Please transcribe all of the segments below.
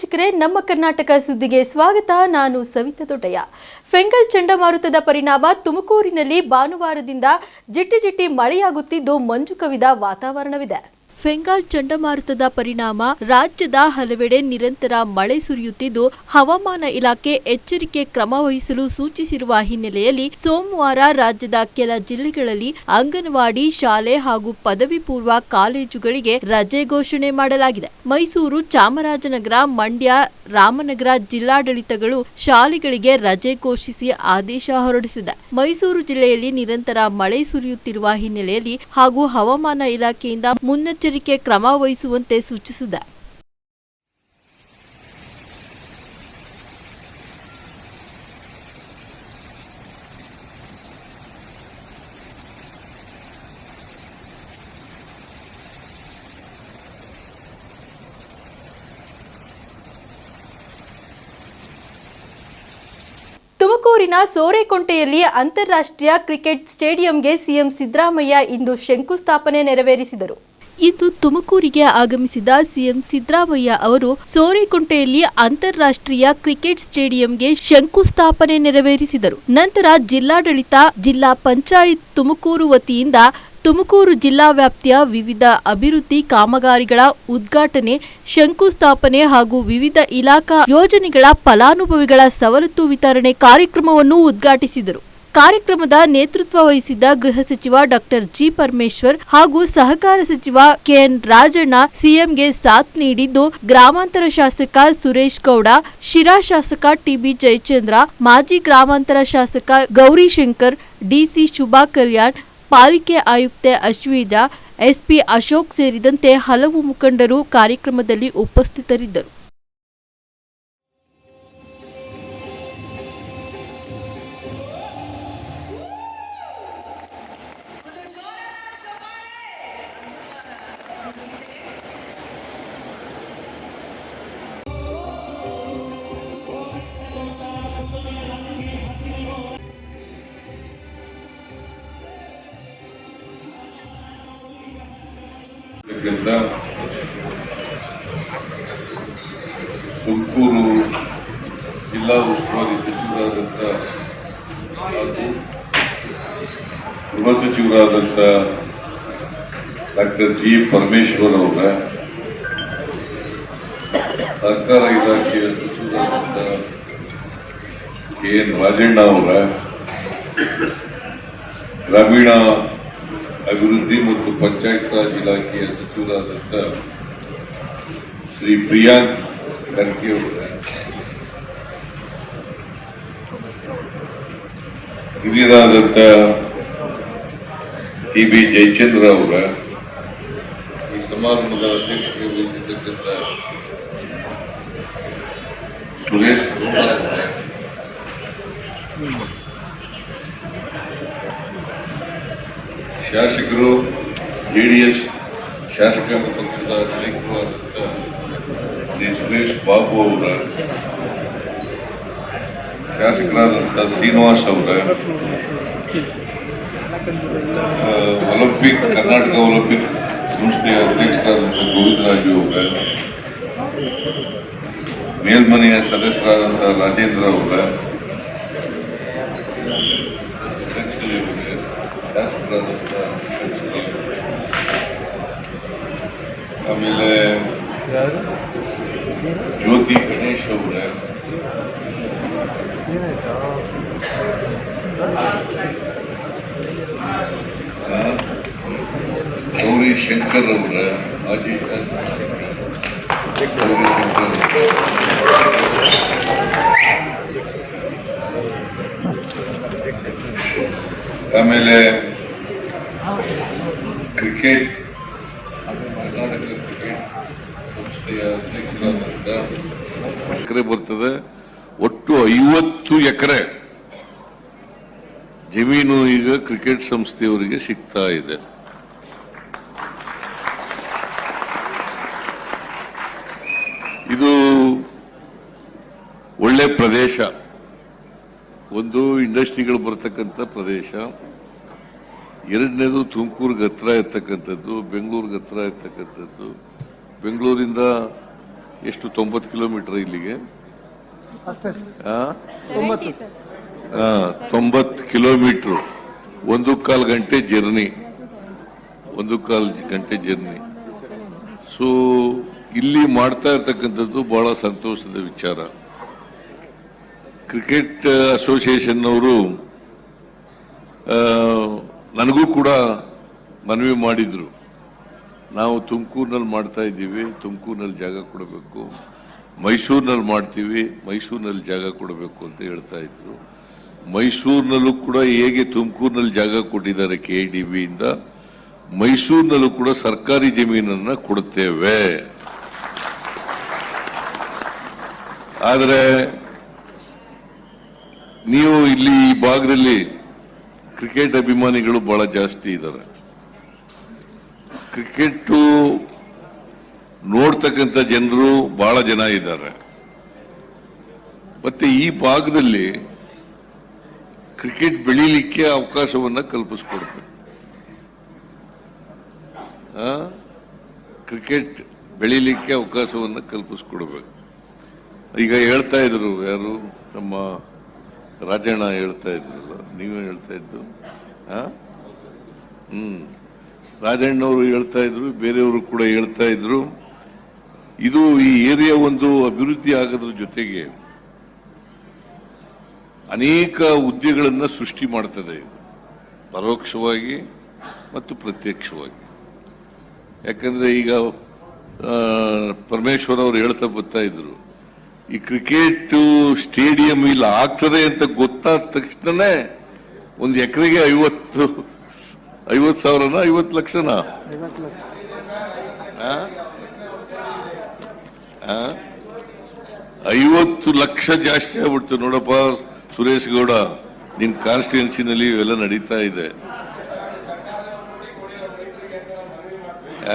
ವೀಕ್ಷಕರೇ, ನಮ್ಮ ಕರ್ನಾಟಕ ಸುದ್ದಿಗೆ ಸ್ವಾಗತ. ನಾನು ಸವಿತಾ ದೊಡ್ಡಯ್ಯ. ಫೆಂಗಲ್ ಚಂಡಮಾರುತದ ಪರಿಣಾಮ ತುಮಕೂರಿನಲ್ಲಿ ಭಾನುವಾರದಿಂದ ಜಿಟ್ಟಿ ಜಿಟ್ಟಿ ಮಳೆಯಾಗುತ್ತಿದ್ದು, ಮಂಜು ಕವಿದ ವಾತಾವರಣವಿದೆ. ಫೆಂಗಾಲ್ ಚಂಡಮಾರುತದ ಪರಿಣಾಮ ರಾಜ್ಯದ ಹಲವೆಡೆ ನಿರಂತರ ಮಳೆ ಸುರಿಯುತ್ತಿದ್ದು, ಹವಾಮಾನ ಇಲಾಖೆ ಎಚ್ಚರಿಕೆ ಕ್ರಮ ವಹಿಸಲು ಸೂಚಿಸಿರುವ ಹಿನ್ನೆಲೆಯಲ್ಲಿ ಸೋಮವಾರ ರಾಜ್ಯದ ಕೆಲ ಜಿಲ್ಲೆಗಳಲ್ಲಿ ಅಂಗನವಾಡಿ, ಶಾಲೆ ಹಾಗೂ ಪದವಿ ಪೂರ್ವ ಕಾಲೇಜುಗಳಿಗೆ ರಜೆ ಘೋಷಣೆ ಮಾಡಲಾಗಿದೆ. ಮೈಸೂರು, ಚಾಮರಾಜನಗರ, ಮಂಡ್ಯ, ರಾಮನಗರ ಜಿಲ್ಲಾಡಳಿತಗಳು ಶಾಲೆಗಳಿಗೆ ರಜೆ ಘೋಷಿಸಿ ಆದೇಶ ಹೊರಡಿಸಿದೆ. ಮೈಸೂರು ಜಿಲ್ಲೆಯಲ್ಲಿ ನಿರಂತರ ಮಳೆ ಸುರಿಯುತ್ತಿರುವ ಹಿನ್ನೆಲೆಯಲ್ಲಿ ಹಾಗೂ ಹವಾಮಾನ ಇಲಾಖೆಯಿಂದ ಮುನ್ನೆಚ್ಚರಿಕೆ ಕ್ರಮ ವಹಿಸುವಂತೆ ಸೂಚಿಸಿದ. ತುಮಕೂರಿನ ಸೋರೆಕೊಂಟೆಯಲ್ಲಿ ಅಂತಾರಾಷ್ಟ್ರೀಯ ಕ್ರಿಕೆಟ್ ಸ್ಟೇಡಿಯಂಗೆ ಸಿಎಂ ಸಿದ್ದರಾಮಯ್ಯ ಇಂದು ಶಂಕುಸ್ಥಾಪನೆ ನೆರವೇರಿಸಿದರು. ಇಂದು ತುಮಕೂರಿಗೆ ಆಗಮಿಸಿದ ಸಿಎಂ ಸಿದ್ದರಾಮಯ್ಯ ಅವರು ಸೋರೆಕುಂಟೆಯಲ್ಲಿ ಅಂತಾರಾಷ್ಟ್ರೀಯ ಕ್ರಿಕೆಟ್ ಸ್ಟೇಡಿಯಂಗೆ ಶಂಕುಸ್ಥಾಪನೆ ನೆರವೇರಿಸಿದರು. ನಂತರ ಜಿಲ್ಲಾಡಳಿತ, ಜಿಲ್ಲಾ ಪಂಚಾಯತ್ ತುಮಕೂರು ವತಿಯಿಂದ ತುಮಕೂರು ಜಿಲ್ಲಾ ವ್ಯಾಪ್ತಿಯ ವಿವಿಧ ಅಭಿವೃದ್ಧಿ ಕಾಮಗಾರಿಗಳ ಉದ್ಘಾಟನೆ, ಶಂಕುಸ್ಥಾಪನೆ ಹಾಗೂ ವಿವಿಧ ಇಲಾಖಾ ಯೋಜನೆಗಳ ಫಲಾನುಭವಿಗಳ ಸವಲತ್ತು ವಿತರಣೆ ಕಾರ್ಯಕ್ರಮವನ್ನು ಉದ್ಘಾಟಿಸಿದರು. ಕಾರ್ಯಕ್ರಮದ ನೇತೃತ್ವ ವಹಿಸಿದ್ದ ಗೃಹ ಸಚಿವ ಡಾಕ್ಟರ್ ಜಿ ಪರಮೇಶ್ವರ್ ಹಾಗೂ ಸಹಕಾರ ಸಚಿವ ಕೆಎನ್ ರಾಜಣ್ಣ ಸಿಎಂಗೆ ಸಾಥ್ ನೀಡಿದ್ದು ಗ್ರಾಮಾಂತರ ಶಾಸಕ ಸುರೇಶ್ ಗೌಡ, ಶಿರಾ ಶಾಸಕ ಟಿಬಿ ಜಯಚಂದ್ರ, ಮಾಜಿ ಗ್ರಾಮಾಂತರ ಶಾಸಕ ಗೌರಿಶಂಕರ್ ಡಿಸಿ ಶುಭಾ ಕಲ್ಯಾಣ್, ಪಾಲಿಕೆ ಆಯುಕ್ತೆ ಅಶ್ವಿಜಾ ಎಸ್ಪಿ ಅಶೋಕ್ ಸೇರಿದಂತೆ ಹಲವು ಮುಖಂಡರು ಕಾರ್ಯಕ್ರಮದಲ್ಲಿ ಉಪಸ್ಥಿತರಿದ್ದರು. ತುಮಕೂರು ಜಿಲ್ಲಾ ಉಸ್ತುವಾರಿ ಸಚಿವರಾದಂಥ ಗೃಹ ಸಚಿವರಾದಂಥ ಡಾಕ್ಟರ್ ಜಿ ಪರಮೇಶ್ವರ್ ಅವರ, ಸರ್ಕಾರ ಇಲಾಖೆಯ ಸಚಿವರಾದಂಥ ಕೆ ಎನ್ ರಾಜಣ್ಣ ಅವರ, ಗ್ರಾಮೀಣ ಅಭಿವೃದ್ಧಿ ಮತ್ತು ಪಂಚಾಯತ್ ರಾಜ್ ಇಲಾಖೆಯ ಸಚಿವರಾದಂಥ ಶ್ರೀ ಪ್ರಿಯಾಂಕ್ ಖರ್ಗೆ ಅವರ ಹಿರಿಯರಾದಂಥ ಟಿ ಬಿ ಜಯಚಂದ್ರ ಅವರ ಈ ಸಮಾರಂಭದ ಅಧ್ಯಕ್ಷತೆ ವಹಿಸಿರ್ತಕ್ಕಂಥ ಸುರೇಶ್ ಗೌಡ ಅವರ. ಶಾಸಕರು ಜೆಡಿಎಸ್ ಶಾಸಕಾಂಗ ಪಕ್ಷದ ನಾಯಕರಾದಂಥ ಶ್ರೀ ಬಾಬು ಅವರ ಶಾಸಕರಾದಂಥ ಶ್ರೀನಿವಾಸ್ ಅವರ ಒಲಿಂಪಿಕ್ ಕರ್ನಾಟಕ ಒಲಿಂಪಿಕ್ ಸಂಸ್ಥೆಯ ಅಧ್ಯಕ್ಷರಾದಂಥ ಗೋವಿಂದರಾಜು ಅವರ ಮೇಲ್ಮನೆಯ ಸದಸ್ಯರಾದಂಥ ರಾಜೇಂದ್ರ ಅವರ ಶಾಸಕರಾದಂಥ ಆಮೇಲೆ ಜ್ಯೋತಿ ಗಣೇಶ್ ಅವರ ಗೌರಿ ಶಂಕರ್ ಅವರ ಮಾಜಿ ಶಾಸಕ ಗೌರಿ ಶಂಕರ್ ಆಮೇಲೆ ಕ್ರಿಕೆಟ್ ಕರ್ನಾಟಕ ಕ್ರಿಕೆಟ್ ಸಂಸ್ಥೆಯ ಅಧ್ಯಕ್ಷರಾದಂಥ ಎಕರೆ ಬರ್ತದೆ. ಒಟ್ಟು ಐವತ್ತು ಎಕರೆ. ಜಮೀನು ಈಗ ಕ್ರಿಕೆಟ್ ಸಂಸ್ಥೆಯವರಿಗೆ ಸಿಗ್ತಾ ಇದೆ. ಇದು ಒಳ್ಳೆ ಪ್ರದೇಶ. ಒಂದು ಇಂಡಸ್ಟ್ರಿಗಳು ಬರ್ತಕ್ಕಂಥ ಪ್ರದೇಶ. ಎರಡನೇದು ತುಮಕೂರಿಗೆ ಹತ್ರ ಇರ್ತಕ್ಕಂಥದ್ದು, ಬೆಂಗಳೂರಿಗೆ ಹತ್ರ ಇರ್ತಕ್ಕಂಥದ್ದು. ಬೆಂಗಳೂರಿಂದ ಎಷ್ಟು ತೊಂಬತ್ತು ಕಿಲೋಮೀಟರ್ ಇಲ್ಲಿಗೆ? ತೊಂಬತ್ತು. ಕಿಲೋಮೀಟರ್. ಒಂದು ಕಾಲ್ ಗಂಟೆ ಜರ್ನಿ. ಒಂದು ಕಾಲ್ ಗಂಟೆ ಜರ್ನಿ. ಸೊ ಇಲ್ಲಿ ಮಾಡ್ತಾ ಇರ್ತಕ್ಕಂಥದ್ದು ಬಹಳ ಸಂತೋಷದ ವಿಚಾರ. ಕ್ರಿಕೆಟ್ ಅಸೋಸಿಯೇಷನ್ ಅವರು ನನಗೂ ಕೂಡ ಮನವಿ ಮಾಡಿದ್ರು. ನಾವು ತುಮಕೂರಿನಲ್ಲಿ ಮಾಡ್ತಾ ಇದ್ದೀವಿ, ತುಮಕೂರಿನಲ್ಲಿ ಜಾಗ ಕೊಡಬೇಕು. ಮೈಸೂರಿನಲ್ಲಿ ಮಾಡ್ತೀವಿ, ಮೈಸೂರಿನಲ್ಲಿ ಜಾಗ ಕೊಡಬೇಕು ಅಂತ ಹೇಳ್ತಾ ಇದ್ರು. ಮೈಸೂರಿನಲ್ಲೂ ಕೂಡ ಹೇಗೆ ತುಮಕೂರಿನಲ್ಲಿ ಜಾಗ ಕೊಟ್ಟಿದ್ದಾರೆ ಕೆ ಡಿ ಇಂದ ಮೈಸೂರಿನಲ್ಲೂ ಕೂಡ ಸರ್ಕಾರಿ ಜಮೀನನ್ನ ಕೊಡುತ್ತೇವೆ ಆದರೆ, ನೀವು ಇಲ್ಲಿ ಈ ಭಾಗದಲ್ಲಿ ಕ್ರಿಕೆಟ್ ಅಭಿಮಾನಿಗಳು ಬಹಳ ಜಾಸ್ತಿ ಇದ್ದಾರೆ. ಕ್ರಿಕೆಟ್ ನೋಡ್ತಕ್ಕಂಥ ಜನರು ಬಹಳ ಜನ ಇದ್ದಾರೆ. ಮತ್ತೆ ಈ ಭಾಗದಲ್ಲಿ ಕ್ರಿಕೆಟ್ ಬೆಳೀಲಿಕ್ಕೆ ಅವಕಾಶವನ್ನ ಕಲ್ಪಿಸ್ಕೊಡ್ಬೇಕು? ಕ್ರಿಕೆಟ್ ಬೆಳೀಲಿಕ್ಕೆ ಅವಕಾಶವನ್ನ ಕಲ್ಪಿಸ್ಕೊಡ್ಬೇಕು. ಈಗ ಹೇಳ್ತಾ ಇದ್ರು ಯಾರು? ನಮ್ಮ ರಾಜಣ್ಣ ಹೇಳ್ತಾ ಇದ್ರಲ್ಲ, ನೀವೇ ಹೇಳ್ತಾ ಇದ್ದು? ಹ್ಮ್. ರಾಜಣ್ಣವರು ಹೇಳ್ತಾ ಇದ್ರು, ಬೇರೆಯವರು ಕೂಡ ಹೇಳ್ತಾ ಇದ್ರು ಇದು ಈ ಏರಿಯಾ ಒಂದು ಅಭಿವೃದ್ಧಿ ಆಗೋದ್ರ ಜೊತೆಗೆ ಅನೇಕ ಹುದ್ದೆಗಳನ್ನು ಸೃಷ್ಟಿ ಮಾಡ್ತದೆ. ಪರೋಕ್ಷವಾಗಿ ಮತ್ತು ಪ್ರತ್ಯಕ್ಷವಾಗಿ ಯಾಕಂದ್ರೆ ಈಗ ಪರಮೇಶ್ವರ್ ಅವರು ಹೇಳ್ತಾ ಬರ್ತಾ ಇದ್ರು, ಈ ಕ್ರಿಕೆಟ್ ಸ್ಟೇಡಿಯಂ ಇಲ್ಲಿ ಆಗ್ತದೆ ಅಂತ ಗೊತ್ತಾದ ತಕ್ಷಣನೇ ಒಂದು ಎಕರೆಗೆ ಐವತ್ತು ಐವತ್ತು ಸಾವಿರನ, ಐವತ್ತು ಲಕ್ಷನಾ? ಐವತ್ತು ಲಕ್ಷ ಜಾಸ್ತಿ ಆಗ್ಬಿಡ್ತು. ನೋಡಪ್ಪ, ಸುರೇಶ್ ಗೌಡ, ನಿನ್ ಕಾನ್ಸ್ಟಿಟ್ಯೂನ್ಸಿನಲ್ಲಿ ಇವೆಲ್ಲ ನಡೀತಾ ಇದೆ.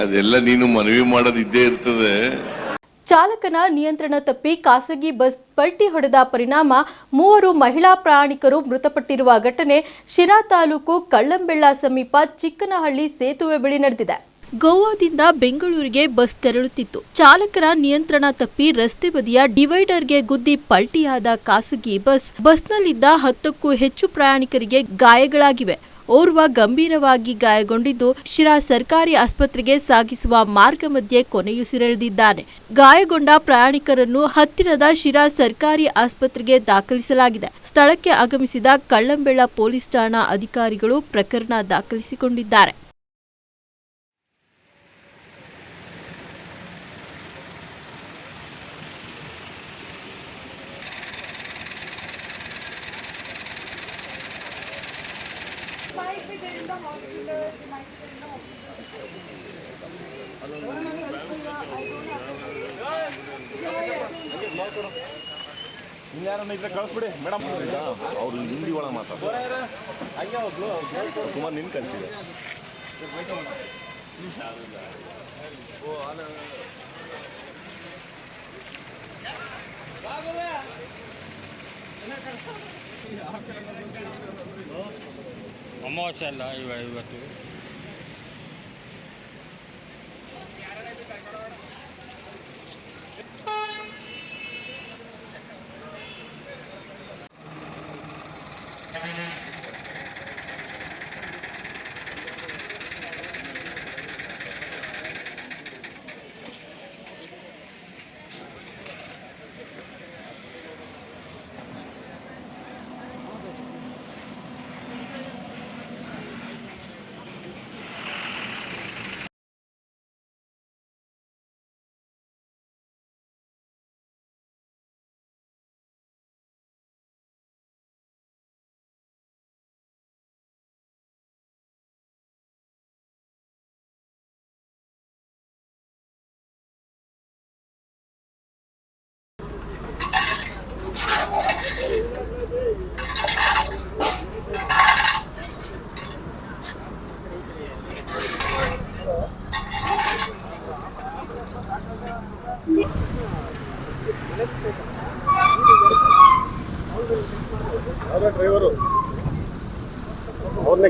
ಅದೆಲ್ಲ ನೀನು ಮನವಿ ಮಾಡೋದು ಇದ್ದೇ ಇರ್ತದೆ. ಚಾಲಕನ ನಿಯಂತ್ರಣ ತಪ್ಪಿ ಖಾಸಗಿ ಬಸ್ ಪಲ್ಟಿ ಹೊಡೆದ ಪರಿಣಾಮ ಮೂವರು ಮಹಿಳಾ ಪ್ರಯಾಣಿಕರು ಮೃತಪಟ್ಟಿರುವ ಘಟನೆ ಶಿರಾ ತಾಲೂಕು ಕಳ್ಳಂಬೆಳ್ಳ ಸಮೀಪ ಚಿಕ್ಕನಹಳ್ಳಿ ಸೇತುವೆ ಬಳಿ ನಡೆದಿದೆ. ಗೋವಾದಿಂದ ಬೆಂಗಳೂರಿಗೆ ಬಸ್ ತೆರಳುತ್ತಿತ್ತು. ಚಾಲಕರ ನಿಯಂತ್ರಣ ತಪ್ಪಿ ರಸ್ತೆ ಬದಿಯ ಡಿವೈಡರ್ಗೆ ಗುದ್ದಿ ಪಲ್ಟಿಯಾದ ಖಾಸಗಿ ಬಸ್, ಬಸ್ನಲ್ಲಿದ್ದ ಹತ್ತಕ್ಕೂ ಹೆಚ್ಚು ಪ್ರಯಾಣಿಕರಿಗೆ ಗಾಯಗಳಾಗಿವೆ. ಓರ್ವ ಗಂಭೀರವಾಗಿ ಗಾಯಗೊಂಡಿದ್ದು ಶಿರಾ ಸರ್ಕಾರಿ ಆಸ್ಪತ್ರೆಗೆ ಸಾಗಿಸುವ ಮಾರ್ಗ ಮಧ್ಯೆ ಕೊನೆಯುಸಿರೆಳೆದಿದ್ದಾನೆ ಗಾಯಗೊಂಡ ಪ್ರಯಾಣಿಕರನ್ನು ಹತ್ತಿರದ ಶಿರಾ ಸರ್ಕಾರಿ ಆಸ್ಪತ್ರೆಗೆ ದಾಖಲಿಸಲಾಗಿದೆ. ಸ್ಥಳಕ್ಕೆ ಆಗಮಿಸಿದ ಕಳ್ಳಂಬೆಳ್ಳ ಪೊಲೀಸ್ ಠಾಣಾ ಅಧಿಕಾರಿಗಳು ಪ್ರಕರಣ ದಾಖಲಿಸಿಕೊಂಡಿದ್ದಾರೆ. ಇನ್ಯಾರನ್ನ ಇದ್ರೆ ಕಳಿಸ್ಬಿಡಿ ಮೇಡಮ್. ಅವ್ರು ಹಿಂದಿ ಒಳಗೆ ಮಾತಾಡ್ತಾರೆ. ಸುಮಾರು ನಿನ್ ಕಳಿಸಿದೆ ಅಮಾವಾಸ್ಯ ಅಲ್ಲ ಇವ ಇವತ್ತು.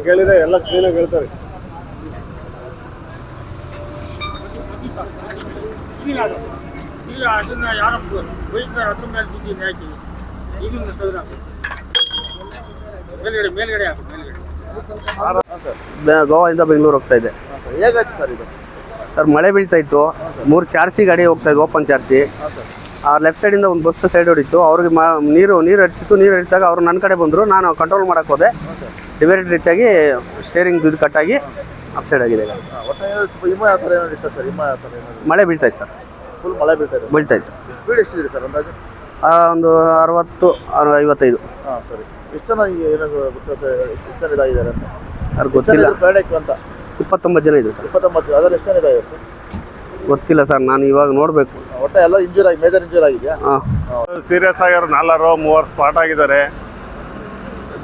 ಕೇಳಿದ್ರೆ ಎಲ್ಲ ಕ್ಲೀನಾಗಿ ಹೇಳ್ತಾರೆ. ಇಲ್ಲ ಅದನ್ನ ಯಾರೋ ಬೈತಾರೆ ಅದ್ರ ಮೇಲೆ ಬಿದ್ದು ಹಾಕಿ ಈಗಿನ ತೆಗೆದು ಮೇಲ್ಗಡೆ ಮೇಲ್ಗಡೆ ಹಾಕು ಮೇಲ್ಗಡೆ. ಬೆ- ಗೋವಾದಿಂದ ಬೆಂಗಳೂರು ಹೋಗ್ತಾ ಇದೆ ಹೇಗಾಯ್ತು ಸರ್ ಇದು ಸರ್ ಮಳೆ ಬೀಳ್ತಾ ಇತ್ತು. ಮೂರು ಚಾರ್ಸಿ ಗಾಡಿ ಹೋಗ್ತಾ ಇದ್ವು ಓಪನ್ ಚಾರ್ಸಿ. ಆ ಲೆಫ್ಟ್ ಸೈಡಿಂದ ಒಂದು ಬಸ್ ಸೈಡ್ ಹೊಡಿತ್ತು ಅವ್ರಿಗೆ ಮ ನೀರು ನೀರು ಹರಿಸಿತ್ತು ನೀರು ಹರಿಸಿದಾಗ ಅವ್ರು ನನ್ನ ಕಡೆ ಬಂದರು. ನಾನು ಕಂಟ್ರೋಲ್ ಮಾಡೋಕ್ಕೆ ಹೋದೆ. ಡಿವೈಡೆಡ್ ರೀಚ್ ಆಗಿ ಸ್ಟೇರಿಂಗ್ ದುಡ್ಡು ಕಟ್ಟಾಗಿ ಆಗಿ ಅಪ್ಸೈಡ್ ಆಗಿದೆ. ಈಗ. ಒಟ್ಟು ಹಿಮ ಯಾವ ಥರ ಏನಾದ್ರು ಇತ್ತು ಸರ್? ಹಿಮ ಯಾವ ಥರ ಏನಾದ್ರು? ಮಳೆ ಬೀಳ್ತಾ ಇತ್ತು ಸರ್. ಫುಲ್ ಮಳೆ ಬೀಳ್ತಾ ಇದೆ ಬೀಳ್ತಾ ಇತ್ತು. ಸ್ಪೀಡ್ ಎಷ್ಟಿದೆ ಸರ್ ಅಂದಾಜು? ಆ, ಒಂದು ಅರವತ್ತು ಅರ- ಐವತ್ತೈದು. ಹಾಂ ಸರಿ. ಎಷ್ಟು ಜನ ಈ ಏನಾದ್ರು ಗೊತ್ತಾ ಸರ್? ಎಷ್ಟು ಜನ ಇದಾಗಿದ್ದಾರೆ ಅಂತ? ಸರ್ ಎಷ್ಟು ಜನ ಗೊತ್ತಿಲ್ಲ. ಇದ್ರು ಪ್ರಯಾಣಕ್ಕೆ ಅಂತ? ಇಪ್ಪತ್ತೊಂಬತ್ತು ಜನ ಇದೆ ಸರ್. ಇಪ್ಪತ್ತೊಂಬತ್ತು ಅದರಲ್ಲಿ ಎಷ್ಟು ಜನ ಇದಾಗಿದ್ದಾರೆ ಸರ್? ಗೊತ್ತಿಲ್ಲ ಸರ್ ನಾನು ಇವಾಗ ನೋಡಬೇಕು. ಒಟ್ಟೆ ಎಲ್ಲ ಇಂಜೂರ್ ಆಗಿ ಮೇಜರ್ ಇಂಜೂರ್ ಆಗಿದೆಯಾ? ಹಾಂ. ಸೀರಿಯಸ್ ಆಗಿರೋ ನಾಲ್ವರು ಮೂವರು ಸ್ಪಾಟ್ ಆಗಿದ್ದಾರೆ.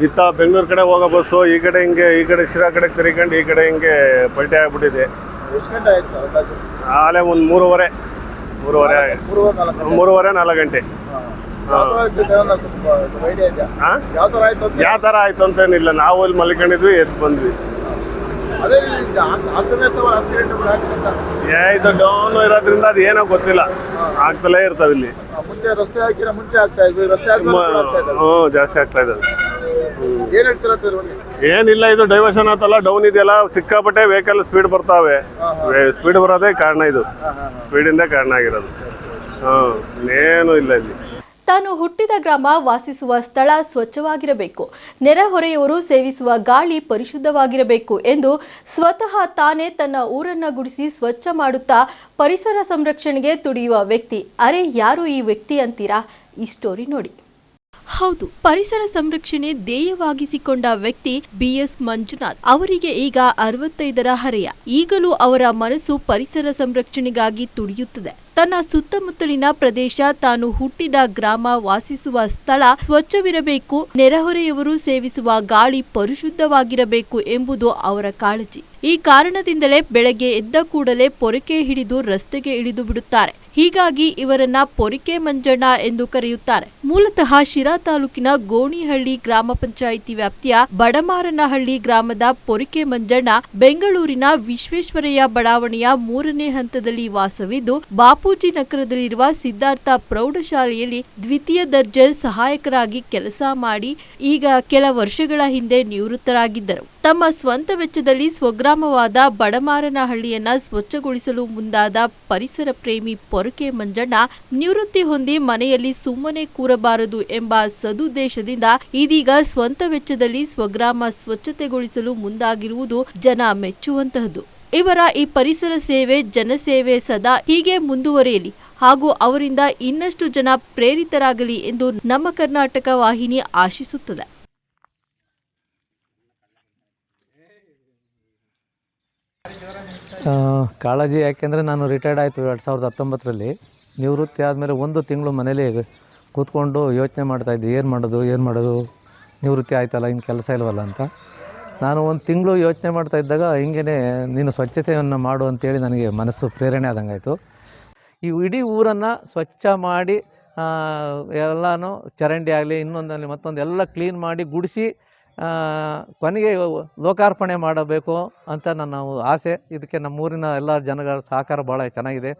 ಇತ್ತ ಬೆಂಗಳೂರು ಕಡೆ ಹೋಗೋ ಬಸ್ಸು ಈ ಕಡೆ ಹಿಂಗೆ ಈ ಕಡೆ ಶಿರಾ ಕಡೆ ತಿರ್ಕೊಂಡು ಈ ಕಡೆ ಹಿಂಗೆ ಪಲ್ಟಿ ಆಗಿಬಿಟ್ಟಿದೆ. ಎಷ್ಟು ಗಂಟೆ ಆಯ್ತು ಸರ್ ಅಂದಾಜು? ಆಲೆ ಒಂದು ಮೂರುವರೆ ಮೂರುವರೆ ಮೂರುವರೆ ನಾಲ್ಕು ಗಂಟೆ. ಯಾವ ಥರ ಆಯ್ತು ಅಂತೇನಿಲ್ಲ. ನಾವು ಇಲ್ಲಿ ಮಲ್ಕೊಂಡಿದ್ವಿ ಎದ್ದು ಬಂದ್ವಿ. ಇದು ಡೌನ್ ಇರೋದ್ರಿಂದ ಅದು ಏನೋ ಗೊತ್ತಿಲ್ಲ. ಆಗ್ತಲೇ ಇರ್ತಾವೆ ಇಲ್ಲಿ. ಮುಂಚೆ ರಸ್ತೆ ಹಾಕಿರೋ ಮುಂಚೆ ಆಗ್ತಾ ಇದ್ವಿ. ರಸ್ತೆ ಹ್ಞೂ ಜಾಸ್ತಿ ಆಗ್ತಾ ಇದ್ದಾವೆ. ಏನ್ ಹೇಳ್ತೀರಾ ಏನಿಲ್ಲ ಇದು ಡೈವರ್ಷನ್ ಆತಲ್ಲ ಡೌನ್ ಇದೆಯಲ್ಲ ಸಿಕ್ಕಾಪಟ್ಟೆ ವೆಹಿಕಲ್ ಸ್ಪೀಡ್ ಬರ್ತಾವೆ. ಸ್ಪೀಡ್ ಬರೋದೇ ಕಾರಣ ಇದು. ಸ್ಪೀಡಿಂದ ಕಾರಣ ಆಗಿರೋದು. ಹಾಂ ಇನ್ನೇನು ಇಲ್ಲ ಇಲ್ಲಿ. ತಾನು ಹುಟ್ಟಿದ ಗ್ರಾಮ ವಾಸಿಸುವ ಸ್ಥಳ ಸ್ವಚ್ಛವಾಗಿರಬೇಕು. ನೆರೆಹೊರೆಯವರು ಸೇವಿಸುವ ಗಾಳಿ ಪರಿಶುದ್ಧವಾಗಿರಬೇಕು ಎಂದು ಸ್ವತಃ ತಾನೇ ತನ್ನ ಊರನ್ನ ಗುಡಿಸಿ ಸ್ವಚ್ಛ ಮಾಡುತ್ತಾ ಪರಿಸರ ಸಂರಕ್ಷಣೆಗೆ ತುಡಿಯುವ ವ್ಯಕ್ತಿ. ಅರೆ ಯಾರು ಈ ವ್ಯಕ್ತಿ ಅಂತೀರಾ? ಈ ಸ್ಟೋರಿ ನೋಡಿ. ಹೌದು, ಪರಿಸರ ಸಂರಕ್ಷಣೆ ಧ್ಯೇಯವಾಗಿಸಿಕೊಂಡ ವ್ಯಕ್ತಿ ಬಿಎಸ್ ಮಂಜುನಾಥ್. ಅವರಿಗೆ ಈಗ ಅರವತ್ತೈದರ ಹರೆಯ. ಈಗಲೂ ಅವರ ಮನಸ್ಸು ಪರಿಸರ ಸಂರಕ್ಷಣೆಗಾಗಿ ತುಡಿಯುತ್ತದೆ ತನ್ನ ಸುತ್ತಮುತ್ತಲಿನ ಪ್ರದೇಶ ತಾನು ಹುಟ್ಟಿದ ಗ್ರಾಮ ವಾಸಿಸುವ ಸ್ಥಳ ಸ್ವಚ್ಛವಿರಬೇಕು, ನೆರೆಹೊರೆಯವರು ಸೇವಿಸುವ ಗಾಳಿ ಪರಿಶುದ್ಧವಾಗಿರಬೇಕು ಎಂಬುದು ಅವರ ಕಾಳಜಿ. ಈ ಕಾರಣದಿಂದಲೇ ಬೆಳಗ್ಗೆ ಎದ್ದ ಕೂಡಲೇ ಪೊರಕೆ ಹಿಡಿದು ರಸ್ತೆಗೆ ಇಳಿದು ಬಿಡುತ್ತಾರೆ. ಹೀಗಾಗಿ ಇವರನ್ನ ಪೊರಿಕೆ ಮಂಜಣ್ಣ ಎಂದು ಕರೆಯುತ್ತಾರೆ. ಮೂಲತಃ ಶಿರಾ ತಾಲೂಕಿನ ಗೋಣಿಹಳ್ಳಿ ಗ್ರಾಮ ಪಂಚಾಯಿತಿ ವ್ಯಾಪ್ತಿಯ ಬಡಮಾರನಹಳ್ಳಿ ಗ್ರಾಮದ ಪೊರಿಕೆ ಮಂಜಣ್ಣ ಬೆಂಗಳೂರಿನ ವಿಶ್ವೇಶ್ವರಯ್ಯ ಬಡಾವಣೆಯ ಮೂರನೇ ಹಂತದಲ್ಲಿ ವಾಸವಿದ್ದು, ಬಾಪೂಜಿ ನಗರದಲ್ಲಿರುವ ಸಿದ್ಧಾರ್ಥ ಪ್ರೌಢಶಾಲೆಯಲ್ಲಿ ದ್ವಿತೀಯ ದರ್ಜೆ ಸಹಾಯಕರಾಗಿ ಕೆಲಸ ಮಾಡಿ ಈಗ ಕೆಲ ವರ್ಷಗಳ ಹಿಂದೆ ನಿವೃತ್ತರಾಗಿದ್ದರು. ತಮ್ಮ ಸ್ವಂತ ವೆಚ್ಚದಲ್ಲಿ ಸ್ವಗ್ರಾಮವಾದ ಬಡಮಾರನಹಳ್ಳಿಯನ್ನ ಸ್ವಚ್ಛಗೊಳಿಸಲು ಮುಂದಾದ ಪರಿಸರ ಪ್ರೇಮಿ ಪೊರಕೆ ಮಂಜಣ್ಣ ನಿವೃತ್ತಿ ಹೊಂದಿ ಮನೆಯಲ್ಲಿ ಸುಮ್ಮನೆ ಕೂರಬಾರದು ಎಂಬ ಸದುದ್ದೇಶದಿಂದ ಇದೀಗ ಸ್ವಂತ ವೆಚ್ಚದಲ್ಲಿ ಸ್ವಗ್ರಾಮ ಸ್ವಚ್ಛತೆಗೊಳಿಸಲು ಮುಂದಾಗಿರುವುದು ಜನ ಮೆಚ್ಚುವಂತಹದ್ದು. ಇವರ ಈ ಪರಿಸರ ಸೇವೆ ಜನಸೇವೆ ಸದಾ ಹೀಗೆ ಮುಂದುವರಿಯಲಿ ಹಾಗೂ ಅವರಿಂದ ಇನ್ನಷ್ಟು ಜನ ಪ್ರೇರಿತರಾಗಲಿ ಎಂದು ನಮ್ಮ ಕರ್ನಾಟಕ ವಾಹಿನಿ ಆಶಿಸುತ್ತದೆ. ಕಾಳಜಿ ಯಾಕೆಂದರೆ ನಾನು ರಿಟೈರ್ಡ್ ಆಯಿತು ಎರಡು ಸಾವಿರದ ಹತ್ತೊಂಬತ್ತರಲ್ಲಿ. ನಿವೃತ್ತಿ ಆದಮೇಲೆ ಒಂದು ತಿಂಗಳು ಮನೇಲಿ ಕೂತ್ಕೊಂಡು ಯೋಚನೆ ಮಾಡ್ತಾಯಿದ್ದೆ ಏನು ಮಾಡೋದು ಏನು ಮಾಡೋದು? ನಿವೃತ್ತಿ ಆಯ್ತಲ್ಲ ಇನ್ನು ಕೆಲಸ ಇಲ್ವಲ್ಲ ಅಂತ. ನಾನು ಒಂದು ತಿಂಗಳು ಯೋಚನೆ ಮಾಡ್ತಾ ಇದ್ದಾಗ ಹಿಂಗೇ ನೀನು ಸ್ವಚ್ಛತೆಯನ್ನು ಮಾಡು ಅಂತೇಳಿ ನನಗೆ ಮನಸ್ಸು ಪ್ರೇರಣೆ ಆದಂಗಾಯಿತು. ಈ ಇಡೀ ಊರನ್ನು ಸ್ವಚ್ಛ ಮಾಡಿ ಎಲ್ಲನೂ ಚರಂಡಿ ಆಗಲಿ ಇನ್ನೊಂದಲ್ಲಿ ಮತ್ತೊಂದು ಎಲ್ಲ ಕ್ಲೀನ್ ಮಾಡಿ ಗುಡಿಸಿ ಕೊನೆಗೆ ಲೋಕಾರ್ಪಣೆ ಮಾಡಬೇಕು ಅಂತ ನನ್ನ ಆಸೆ. ಇದಕ್ಕೆ ನಮ್ಮೂರಿನ ಎಲ್ಲ ಜನಗಳ ಸಹಕಾರ ಭಾಳ ಚೆನ್ನಾಗಿದೆ.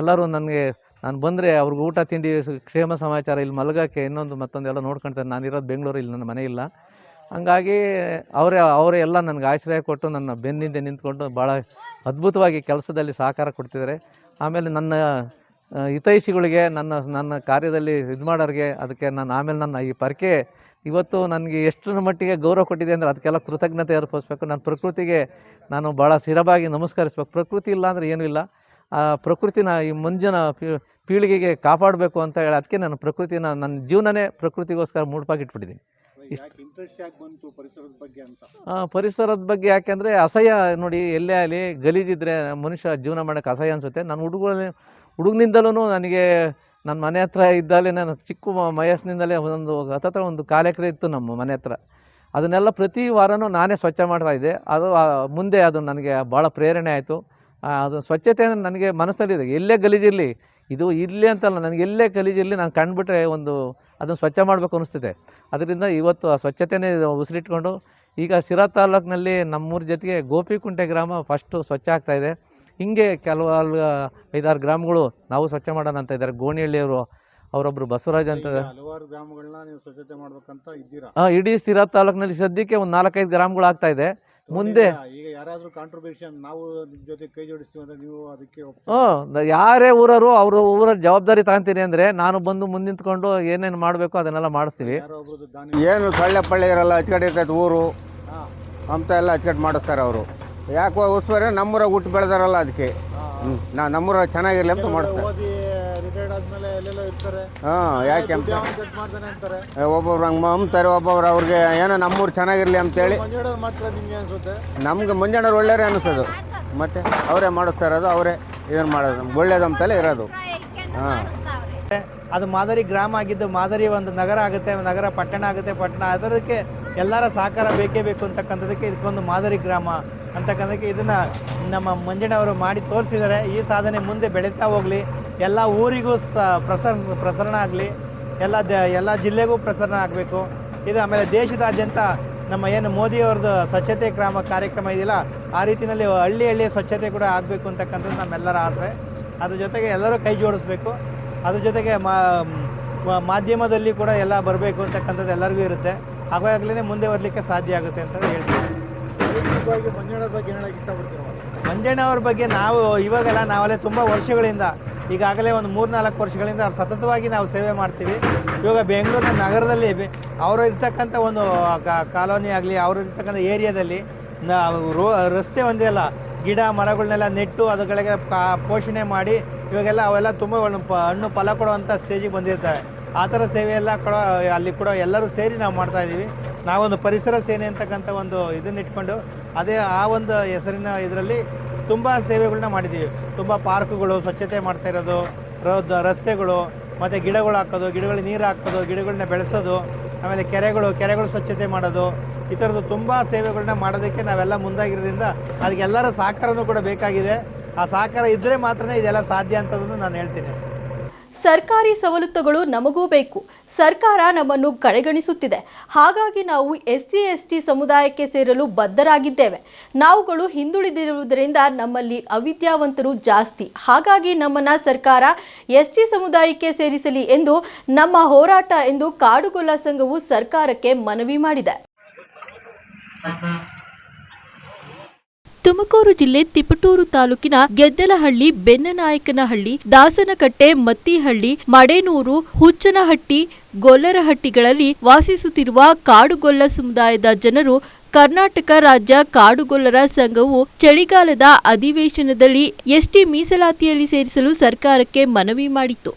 ಎಲ್ಲರೂ ನನಗೆ, ನಾನು ಬಂದರೆ ಅವ್ರಿಗೆ ಊಟ, ತಿಂಡಿ, ಕ್ಷೇಮ ಸಮಾಚಾರ, ಇಲ್ಲಿ ಮಲಗೋಕ್ಕೆ ಇನ್ನೊಂದು ಮತ್ತೊಂದು ಎಲ್ಲ ನೋಡ್ಕೊಳ್ತಾರೆ ನಾನು ಇರೋದು ಬೆಂಗಳೂರು, ಇಲ್ಲಿ ನನ್ನ ಮನೆ ಇಲ್ಲ. ಹಂಗಾಗಿ ಅವರೇ ಅವರೇ ಎಲ್ಲ ನನಗೆ ಆಶ್ರಯ ಕೊಟ್ಟು ನನ್ನ ಬೆನ್ನಿಂದೆ ನಿಂತ್ಕೊಂಡು ಭಾಳ ಅದ್ಭುತವಾಗಿ ಕೆಲಸದಲ್ಲಿ ಸಹಕಾರ ಕೊಡ್ತಿದ್ದಾರೆ. ಆಮೇಲೆ ನನ್ನ ಹಿತೈಷಿಗಳಿಗೆ, ನನ್ನ ನನ್ನ ಕಾರ್ಯದಲ್ಲಿ ಇದು ಮಾಡೋರಿಗೆ ಅದಕ್ಕೆ ನಾನು ಆಮೇಲೆ ನನ್ನ ಈ ಪರಕೆ ಇವತ್ತು ನನಗೆ ಎಷ್ಟರ ಮಟ್ಟಿಗೆ ಗೌರವ ಕೊಟ್ಟಿದೆ ಅಂದರೆ ಅದಕ್ಕೆಲ್ಲ ಕೃತಜ್ಞತೆ ಅರ್ಪಿಸ್ಬೇಕು. ನಾನು ಪ್ರಕೃತಿಗೆ ನಾನು ಭಾಳ ಸ್ಥಿರವಾಗಿ ನಮಸ್ಕರಿಸ್ಬೇಕು. ಪ್ರಕೃತಿ ಇಲ್ಲ ಅಂದರೆ ಏನೂ ಇಲ್ಲ. ಆ ಪ್ರಕೃತಿನ ಈ ಮುಂಜಾನ ಪೀಳಿಗೆಗೆ ಕಾಪಾಡಬೇಕು ಅಂತ ಹೇಳಿ ಅದಕ್ಕೆ ನಾನು ಪ್ರಕೃತಿನ ನನ್ನ ಜೀವನನೇ ಪ್ರಕೃತಿಗೋಸ್ಕರ ಮುಡುಪಾಗಿಟ್ಬಿಟ್ಟಿದ್ದೀನಿ ಪರಿಸರದ ಬಗ್ಗೆ ಯಾಕೆಂದರೆ ಅಸಹ್ಯ ನೋಡಿ ಎಲ್ಲೇ ಆಗಲಿ ಗಲೀಜಿದ್ರೆ ಮನುಷ್ಯ ಜೀವನ ಮಾಡೋಕ್ಕೆ ಅಸಹ್ಯ ಅನಿಸುತ್ತೆ. ನಾನು ಹುಡುಗ ಹುಡುಗನಿಂದಲೂ ನನಗೆ ನನ್ನ ಮನೆ ಹತ್ರ ಇದ್ದಲ್ಲಿ ನಾನು ಚಿಕ್ಕ ವಯಸ್ಸಿನಿಂದಲೇ ಒಂದು ಹತ್ತತ್ರ ಒಂದು ಕಾಲೇಕರ ಇತ್ತು ನಮ್ಮ ಮನೆ ಹತ್ರ. ಅದನ್ನೆಲ್ಲ ಪ್ರತಿ ವಾರನೂ ನಾನೇ ಸ್ವಚ್ಛ ಮಾಡ್ತಾ ಇದ್ದೆ. ಅದು ಮುಂದೆ ಅದು ನನಗೆ ಭಾಳ ಪ್ರೇರಣೆ ಆಯಿತು. ಅದು ಸ್ವಚ್ಛತೆ ನನಗೆ ಮನಸ್ಸಲ್ಲಿದೆ ಎಲ್ಲೇ ಗಲೀಜಿರಲಿ, ಇದು ಇರಲಿ ಅಂತಲ್ಲ, ನನಗೆ ಎಲ್ಲೇ ಗಲೀಜಿರಲಿ ನಾನು ಕಂಡುಬಿಟ್ರೆ ಒಂದು ಅದನ್ನು ಸ್ವಚ್ಛ ಮಾಡಬೇಕು ಅನಿಸ್ತಿದೆ. ಅದರಿಂದ ಇವತ್ತು ಆ ಸ್ವಚ್ಛತೆಯೇ ಉಸಿರಿಟ್ಕೊಂಡು ಈಗ ಸಿರಾ ತಾಲೂಕಿನಲ್ಲಿ ನಮ್ಮೂರ ಜೊತೆಗೆ ಗೋಪಿಕುಂಟೆ ಗ್ರಾಮ ಫಸ್ಟು ಸ್ವಚ್ಛ ಆಗ್ತಾಯಿದೆ ಹಿಂಗೆ ಕೆಲವು ಐದಾರು ಗ್ರಾಮಗಳು ನಾವು ಸ್ವಚ್ಛ ಮಾಡೋಣ ಅಂತ ಇದ್ದಾರೆ. ಗೋಣಿಹಳ್ಳಿಯವರು ಅವರೊಬ್ರು ಬಸವರಾಜ್ ಅಂತ ಹಲವಾರು ಗ್ರಾಮಗಳನ್ನ ನೀವು ಸ್ವಚ್ಛತೆ ಮಾಡ್ಬೇಕಂತ ಇದ್ದೀರಾ? ಆ, ಇಡೀ ಸಿರಾ ತಾಲೂಕಿನಲ್ಲಿ ಸದ್ಯಕ್ಕೆ ಒಂದು ನಾಲ್ಕೈದು ಗ್ರಾಮಗಳು ಆಗ್ತಾ ಇದೆ. ಮುಂದೆ ಈಗ ಯಾರಾದರೂ ಕಾಂಟ್ರಿಬ್ಯೂಷನ್ ನಾವು ಜೊತೆ ಕೈ ಜೋಡಿಸ್ತೀವಿ ಅಂದ್ರೆ ನೀವು ಅದಕ್ಕೆ? ಹ್ಞೂ ಯಾರೇ ಊರವರು ಅವರು ಊರ ಜವಾಬ್ದಾರಿ ತಗೊಂತೀನಿ ಅಂದರೆ ನಾನು ಬಂದು ಮುಂದೆ ನಿಂತ್ಕೊಂಡು ಏನೇನು ಮಾಡಬೇಕು ಅದನ್ನೆಲ್ಲ ಮಾಡಿಸ್ತೀವಿ. ಏನು ಸೊಳ್ಳೆ ಪಳ್ಳೆ ಇರಲ್ಲ ಅಚ್ಕಟ್ಟಿರ್ತೈತೆ ಊರು. ಹಾ. ಅಂತ ಎಲ್ಲ ಅಚ್ಕಟ್ಟು ಮಾಡಿಸ್ತಾರೆ ಅವರು. ಯಾಕೋ ಉಸ್ವಾರ ನಮ್ಮೂರ ಹುಟ್ಟು ಬೆಳೆದಾರಲ್ಲ ಅದಕ್ಕೆ. ನಾ ನಮ್ಮೂರ ಚೆನ್ನಾಗಿರಲಿ ಅಂತ ಮಾಡ್ತಾರೆ. ಓದಿ ರಿಟೈರ್ಡ್ ಆದ್ಮೇಲೆ ಎಲ್ಲೆಲ್ಲೋ ಇರ್ತಾರೆ. ಹಾಂ ಯಾಕೆ ಅಂತ. ಮಾಡ್ತಾನೆ ಅಂತಾರೆ. ಒಬ್ಬೊಬ್ರು ಹಂಗೆ ಅಂತಾರೆ ಒಬ್ಬೊಬ್ರು ಅವ್ರಿಗೆ ಏನೋ ನಮ್ಮೂರು ಚೆನ್ನಾಗಿರಲಿ ಅಂತೇಳಿ. ಮಾಡ್ತಾರೆ ನಿಮ್ಗೆ ಅನ್ಸುತ್ತೆ? ನಮ್ಗೆ ಮುಂಜಾನೆ ಒಳ್ಳೆಯವ್ರೆ ಅನಿಸೋದು. ಮತ್ತೆ ಅವರೇ ಮಾಡಿಸ್ತಾ ಇರೋದು ಅವರೇ ಏನು ಮಾಡೋದು. ಒಳ್ಳೇದಂತಲೇ ಇರೋದು. ಹಾಂ. ಅದು ಮಾದರಿ ಗ್ರಾಮ ಆಗಿದ್ದು ಮಾದರಿ ಒಂದು ನಗರ ಆಗುತ್ತೆ ನಗರ ಪಟ್ಟಣ ಆಗುತ್ತೆ ಪಟ್ಟಣ. ಅದಕ್ಕೆ ಎಲ್ಲರ ಸಹಕಾರ ಬೇಕೇ ಬೇಕು ಅಂತಕ್ಕಂಥದ್ದಕ್ಕೆ ಇದಕ್ಕೊಂದು ಮಾದರಿ ಗ್ರಾಮ. ಅಂತಕ್ಕಂಥದ್ದಕ್ಕೆ ಇದನ್ನು ನಮ್ಮ ಮಂಜಣ್ಣವರು ಮಾಡಿ ತೋರಿಸಿದ್ದಾರೆ. ಈ ಸಾಧನೆ ಮುಂದೆ ಬೆಳೀತಾ ಹೋಗಲಿ. ಎಲ್ಲ ಊರಿಗೂ ಸ ಪ್ರಸರ ಪ್ರಸರಣ ಆಗಲಿ. ಎಲ್ಲ ದ ಎಲ್ಲ ಜಿಲ್ಲೆಗೂ ಪ್ರಸರಣ ಆಗಬೇಕು. ಇದು ಆಮೇಲೆ ದೇಶದಾದ್ಯಂತ ನಮ್ಮ ಏನು ಮೋದಿಯವ್ರದ್ದು ಸ್ವಚ್ಛತೆ ಕ್ರಮ ಕಾರ್ಯಕ್ರಮ ಇದೆಯಲ್ಲ, ಆ ರೀತಿಯಲ್ಲಿ ಹಳ್ಳಿ ಹಳ್ಳಿಯ ಸ್ವಚ್ಛತೆ ಕೂಡ ಆಗಬೇಕು ಅಂತಕ್ಕಂಥದ್ದು ನಮ್ಮೆಲ್ಲರ ಆಸೆ. ಅದ್ರ ಜೊತೆಗೆ ಎಲ್ಲರೂ ಕೈ ಜೋಡಿಸ್ಬೇಕು. ಅದ್ರ ಜೊತೆಗೆ ಮಾಧ್ಯಮದಲ್ಲಿ ಕೂಡ ಎಲ್ಲ ಬರಬೇಕು ಅಂತಕ್ಕಂಥದ್ದು ಎಲ್ಲರಿಗೂ ಇರುತ್ತೆ. ಹಾಗಾಗಲೇ ಮುಂದೆ ಬರಲಿಕ್ಕೆ ಸಾಧ್ಯ ಆಗುತ್ತೆ ಅಂತ ಹೇಳ್ತೀನಿ. ವೈಯಕ್ತಿಕವಾಗಿ ಮಂಜುಳವ್ರ ಬಗ್ಗೆ ಹೇಳಕ್ ಇಷ್ಟಪಡ್ತೀರಾ ಮಂಜಣ್ಣ ಅವ್ರ ಬಗ್ಗೆ ನಾವು ಇವಾಗೆಲ್ಲ ನಾವಲ್ಲೇ ತುಂಬ ವರ್ಷಗಳಿಂದ, ಈಗಾಗಲೇ ಒಂದು ಮೂರು ನಾಲ್ಕು ವರ್ಷಗಳಿಂದ ಸತತವಾಗಿ ನಾವು ಸೇವೆ ಮಾಡ್ತೀವಿ. ಇವಾಗ ಬೆಂಗಳೂರಿನ ನಗರದಲ್ಲಿ ಅವರು ಇರ್ತಕ್ಕಂಥ ಒಂದು ಕಾಲೋನಿ ಆಗಲಿ, ಅವರು ಇರ್ತಕ್ಕಂಥ ಏರಿಯಾದಲ್ಲಿ ರೋ, ರಸ್ತೆ ಒಂದೇ ಅಲ್ಲ, ಗಿಡ ಮರಗಳನ್ನೆಲ್ಲ ನೆಟ್ಟು ಅದುಗಳಿಗೆ ಪೋಷಣೆ ಮಾಡಿ ಇವಾಗೆಲ್ಲ ಅವೆಲ್ಲ ತುಂಬ ಹಣ್ಣು ಫಲ ಕೊಡುವಂಥ ಸ್ಟೇಜಿಗೆ ಬಂದಿರ್ತವೆ ಆ ಥರ ಸೇವೆ ಎಲ್ಲ ಕೂಡ, ಅಲ್ಲಿ ಕೂಡ ಎಲ್ಲರೂ ಸೇರಿ ನಾವು ಮಾಡ್ತಾ ಇದ್ದೀವಿ. ನಾವೊಂದು ಪರಿಸರ ಸೇನೆ ಅಂತಕ್ಕಂಥ ಒಂದು ಇದನ್ನ ಇಟ್ಕೊಂಡು ಅದೇ ಆ ಒಂದು ಹೆಸರಿನ ಇದರಲ್ಲಿ ತುಂಬ ಸೇವೆಗಳನ್ನ ಮಾಡಿದ್ದೀವಿ. ತುಂಬ ಪಾರ್ಕ್ಗಳು, ಸ್ವಚ್ಛತೆ ಮಾಡ್ತಾ ಇರೋದು ರಸ್ತೆಗಳು, ಮತ್ತು ಗಿಡಗಳು ಹಾಕೋದು, ಗಿಡಗಳಿಗೆ ನೀರು ಹಾಕೋದು ಗಿಡಗಳನ್ನ ಬೆಳೆಸೋದು, ಆಮೇಲೆ ಕೆರೆಗಳು ಕೆರೆಗಳು ಸ್ವಚ್ಛತೆ ಮಾಡೋದು, ಈ ಥರದ್ದು ತುಂಬ ಸೇವೆಗಳನ್ನ ಮಾಡೋದಕ್ಕೆ ನಾವೆಲ್ಲ ಮುಂದಾಗಿರೋದ್ರಿಂದ ಅದಕ್ಕೆಲ್ಲರ ಸಹಕಾರನೂ ಕೂಡ ಬೇಕಾಗಿದೆ. ಆ ಸಹಕಾರ ಇದ್ದರೆ ಮಾತ್ರ ಇದೆಲ್ಲ ಸಾಧ್ಯ ಅಂತದನ್ನು ನಾನು ಹೇಳ್ತೀನಿ ಅಷ್ಟೇ. ಸರ್ಕಾರಿ ಸವಲತ್ತುಗಳು ನಮಗೂ ಬೇಕು. ಸರ್ಕಾರ ನಮ್ಮನ್ನು ಕಡೆಗಣಿಸುತ್ತಿದೆ. ಹಾಗಾಗಿ ನಾವು ಎಸ್ ಸಿ ಎಸ್ ಟಿ ಸಮುದಾಯಕ್ಕೆ ಸೇರಲು ಬದ್ಧರಾಗಿದ್ದೇವೆ. ನಾವುಗಳು ಹಿಂದುಳಿದಿರುವುದರಿಂದ ನಮ್ಮಲ್ಲಿ ಅವಿದ್ಯಾವಂತರು ಜಾಸ್ತಿ. ಹಾಗಾಗಿ ನಮ್ಮನ್ನು ಸರ್ಕಾರ ಎಸ್ ಟಿ ಸಮುದಾಯಕ್ಕೆ ಸೇರಿಸಲಿ ಎಂದು ನಮ್ಮ ಹೋರಾಟ ಎಂದು ಕಾಡುಗೊಲ್ಲ ಸಂಘವು ಸರ್ಕಾರಕ್ಕೆ ಮನವಿ ಮಾಡಿದೆ. ತುಮಕೂರು ಜಿಲ್ಲೆ ತಿಪಟೂರು ತಾಲೂಕಿನ ಗೆದ್ದಲಹಳ್ಳಿ, ಬೆನ್ನನಾಯಕನಹಳ್ಳಿ, ದಾಸನಕಟ್ಟೆ, ಮತ್ತಿಹಳ್ಳಿ, ಮಡೇನೂರು, ಹುಚ್ಚನಹಟ್ಟಿ, ಗೊಲ್ಲರಹಟ್ಟಿಗಳಲ್ಲಿ ವಾಸಿಸುತ್ತಿರುವ ಕಾಡುಗೊಲ್ಲ ಸಮುದಾಯದ ಜನರು ಕರ್ನಾಟಕ ರಾಜ್ಯ ಕಾಡುಗೊಲ್ಲರ ಸಂಘವು ಚಳಿಗಾಲದ ಅಧಿವೇಶನದಲ್ಲಿ ಎಸ್ಟಿ ಮೀಸಲಾತಿಯಲ್ಲಿ ಸೇರಿಸಲು ಸರ್ಕಾರಕ್ಕೆ ಮನವಿ ಮಾಡಿತ್ತು.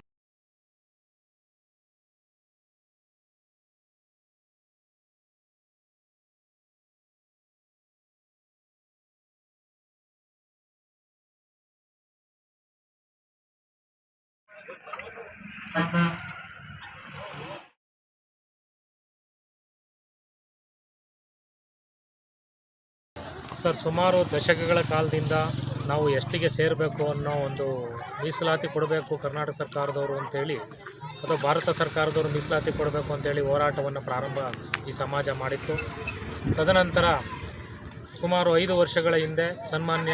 ಸರ್, ಸುಮಾರು ದಶಕಗಳ ಕಾಲದಿಂದ ನಾವು ಎಷ್ಟಿಗೆ ಸೇರಬೇಕು ಅನ್ನೋ ಒಂದು ಮೀಸಲಾತಿ ಕೊಡಬೇಕು ಕರ್ನಾಟಕ ಸರ್ಕಾರದವರು ಅಂತೇಳಿ, ಅಥವಾ ಭಾರತ ಸರ್ಕಾರದವರು ಮೀಸಲಾತಿ ಕೊಡಬೇಕು ಅಂತೇಳಿ ಹೋರಾಟವನ್ನು ಪ್ರಾರಂಭ ಈ ಸಮಾಜ ಮಾಡಿತ್ತು. ತದನಂತರ ಸುಮಾರು ಐದು ವರ್ಷಗಳ ಹಿಂದೆ ಸನ್ಮಾನ್ಯ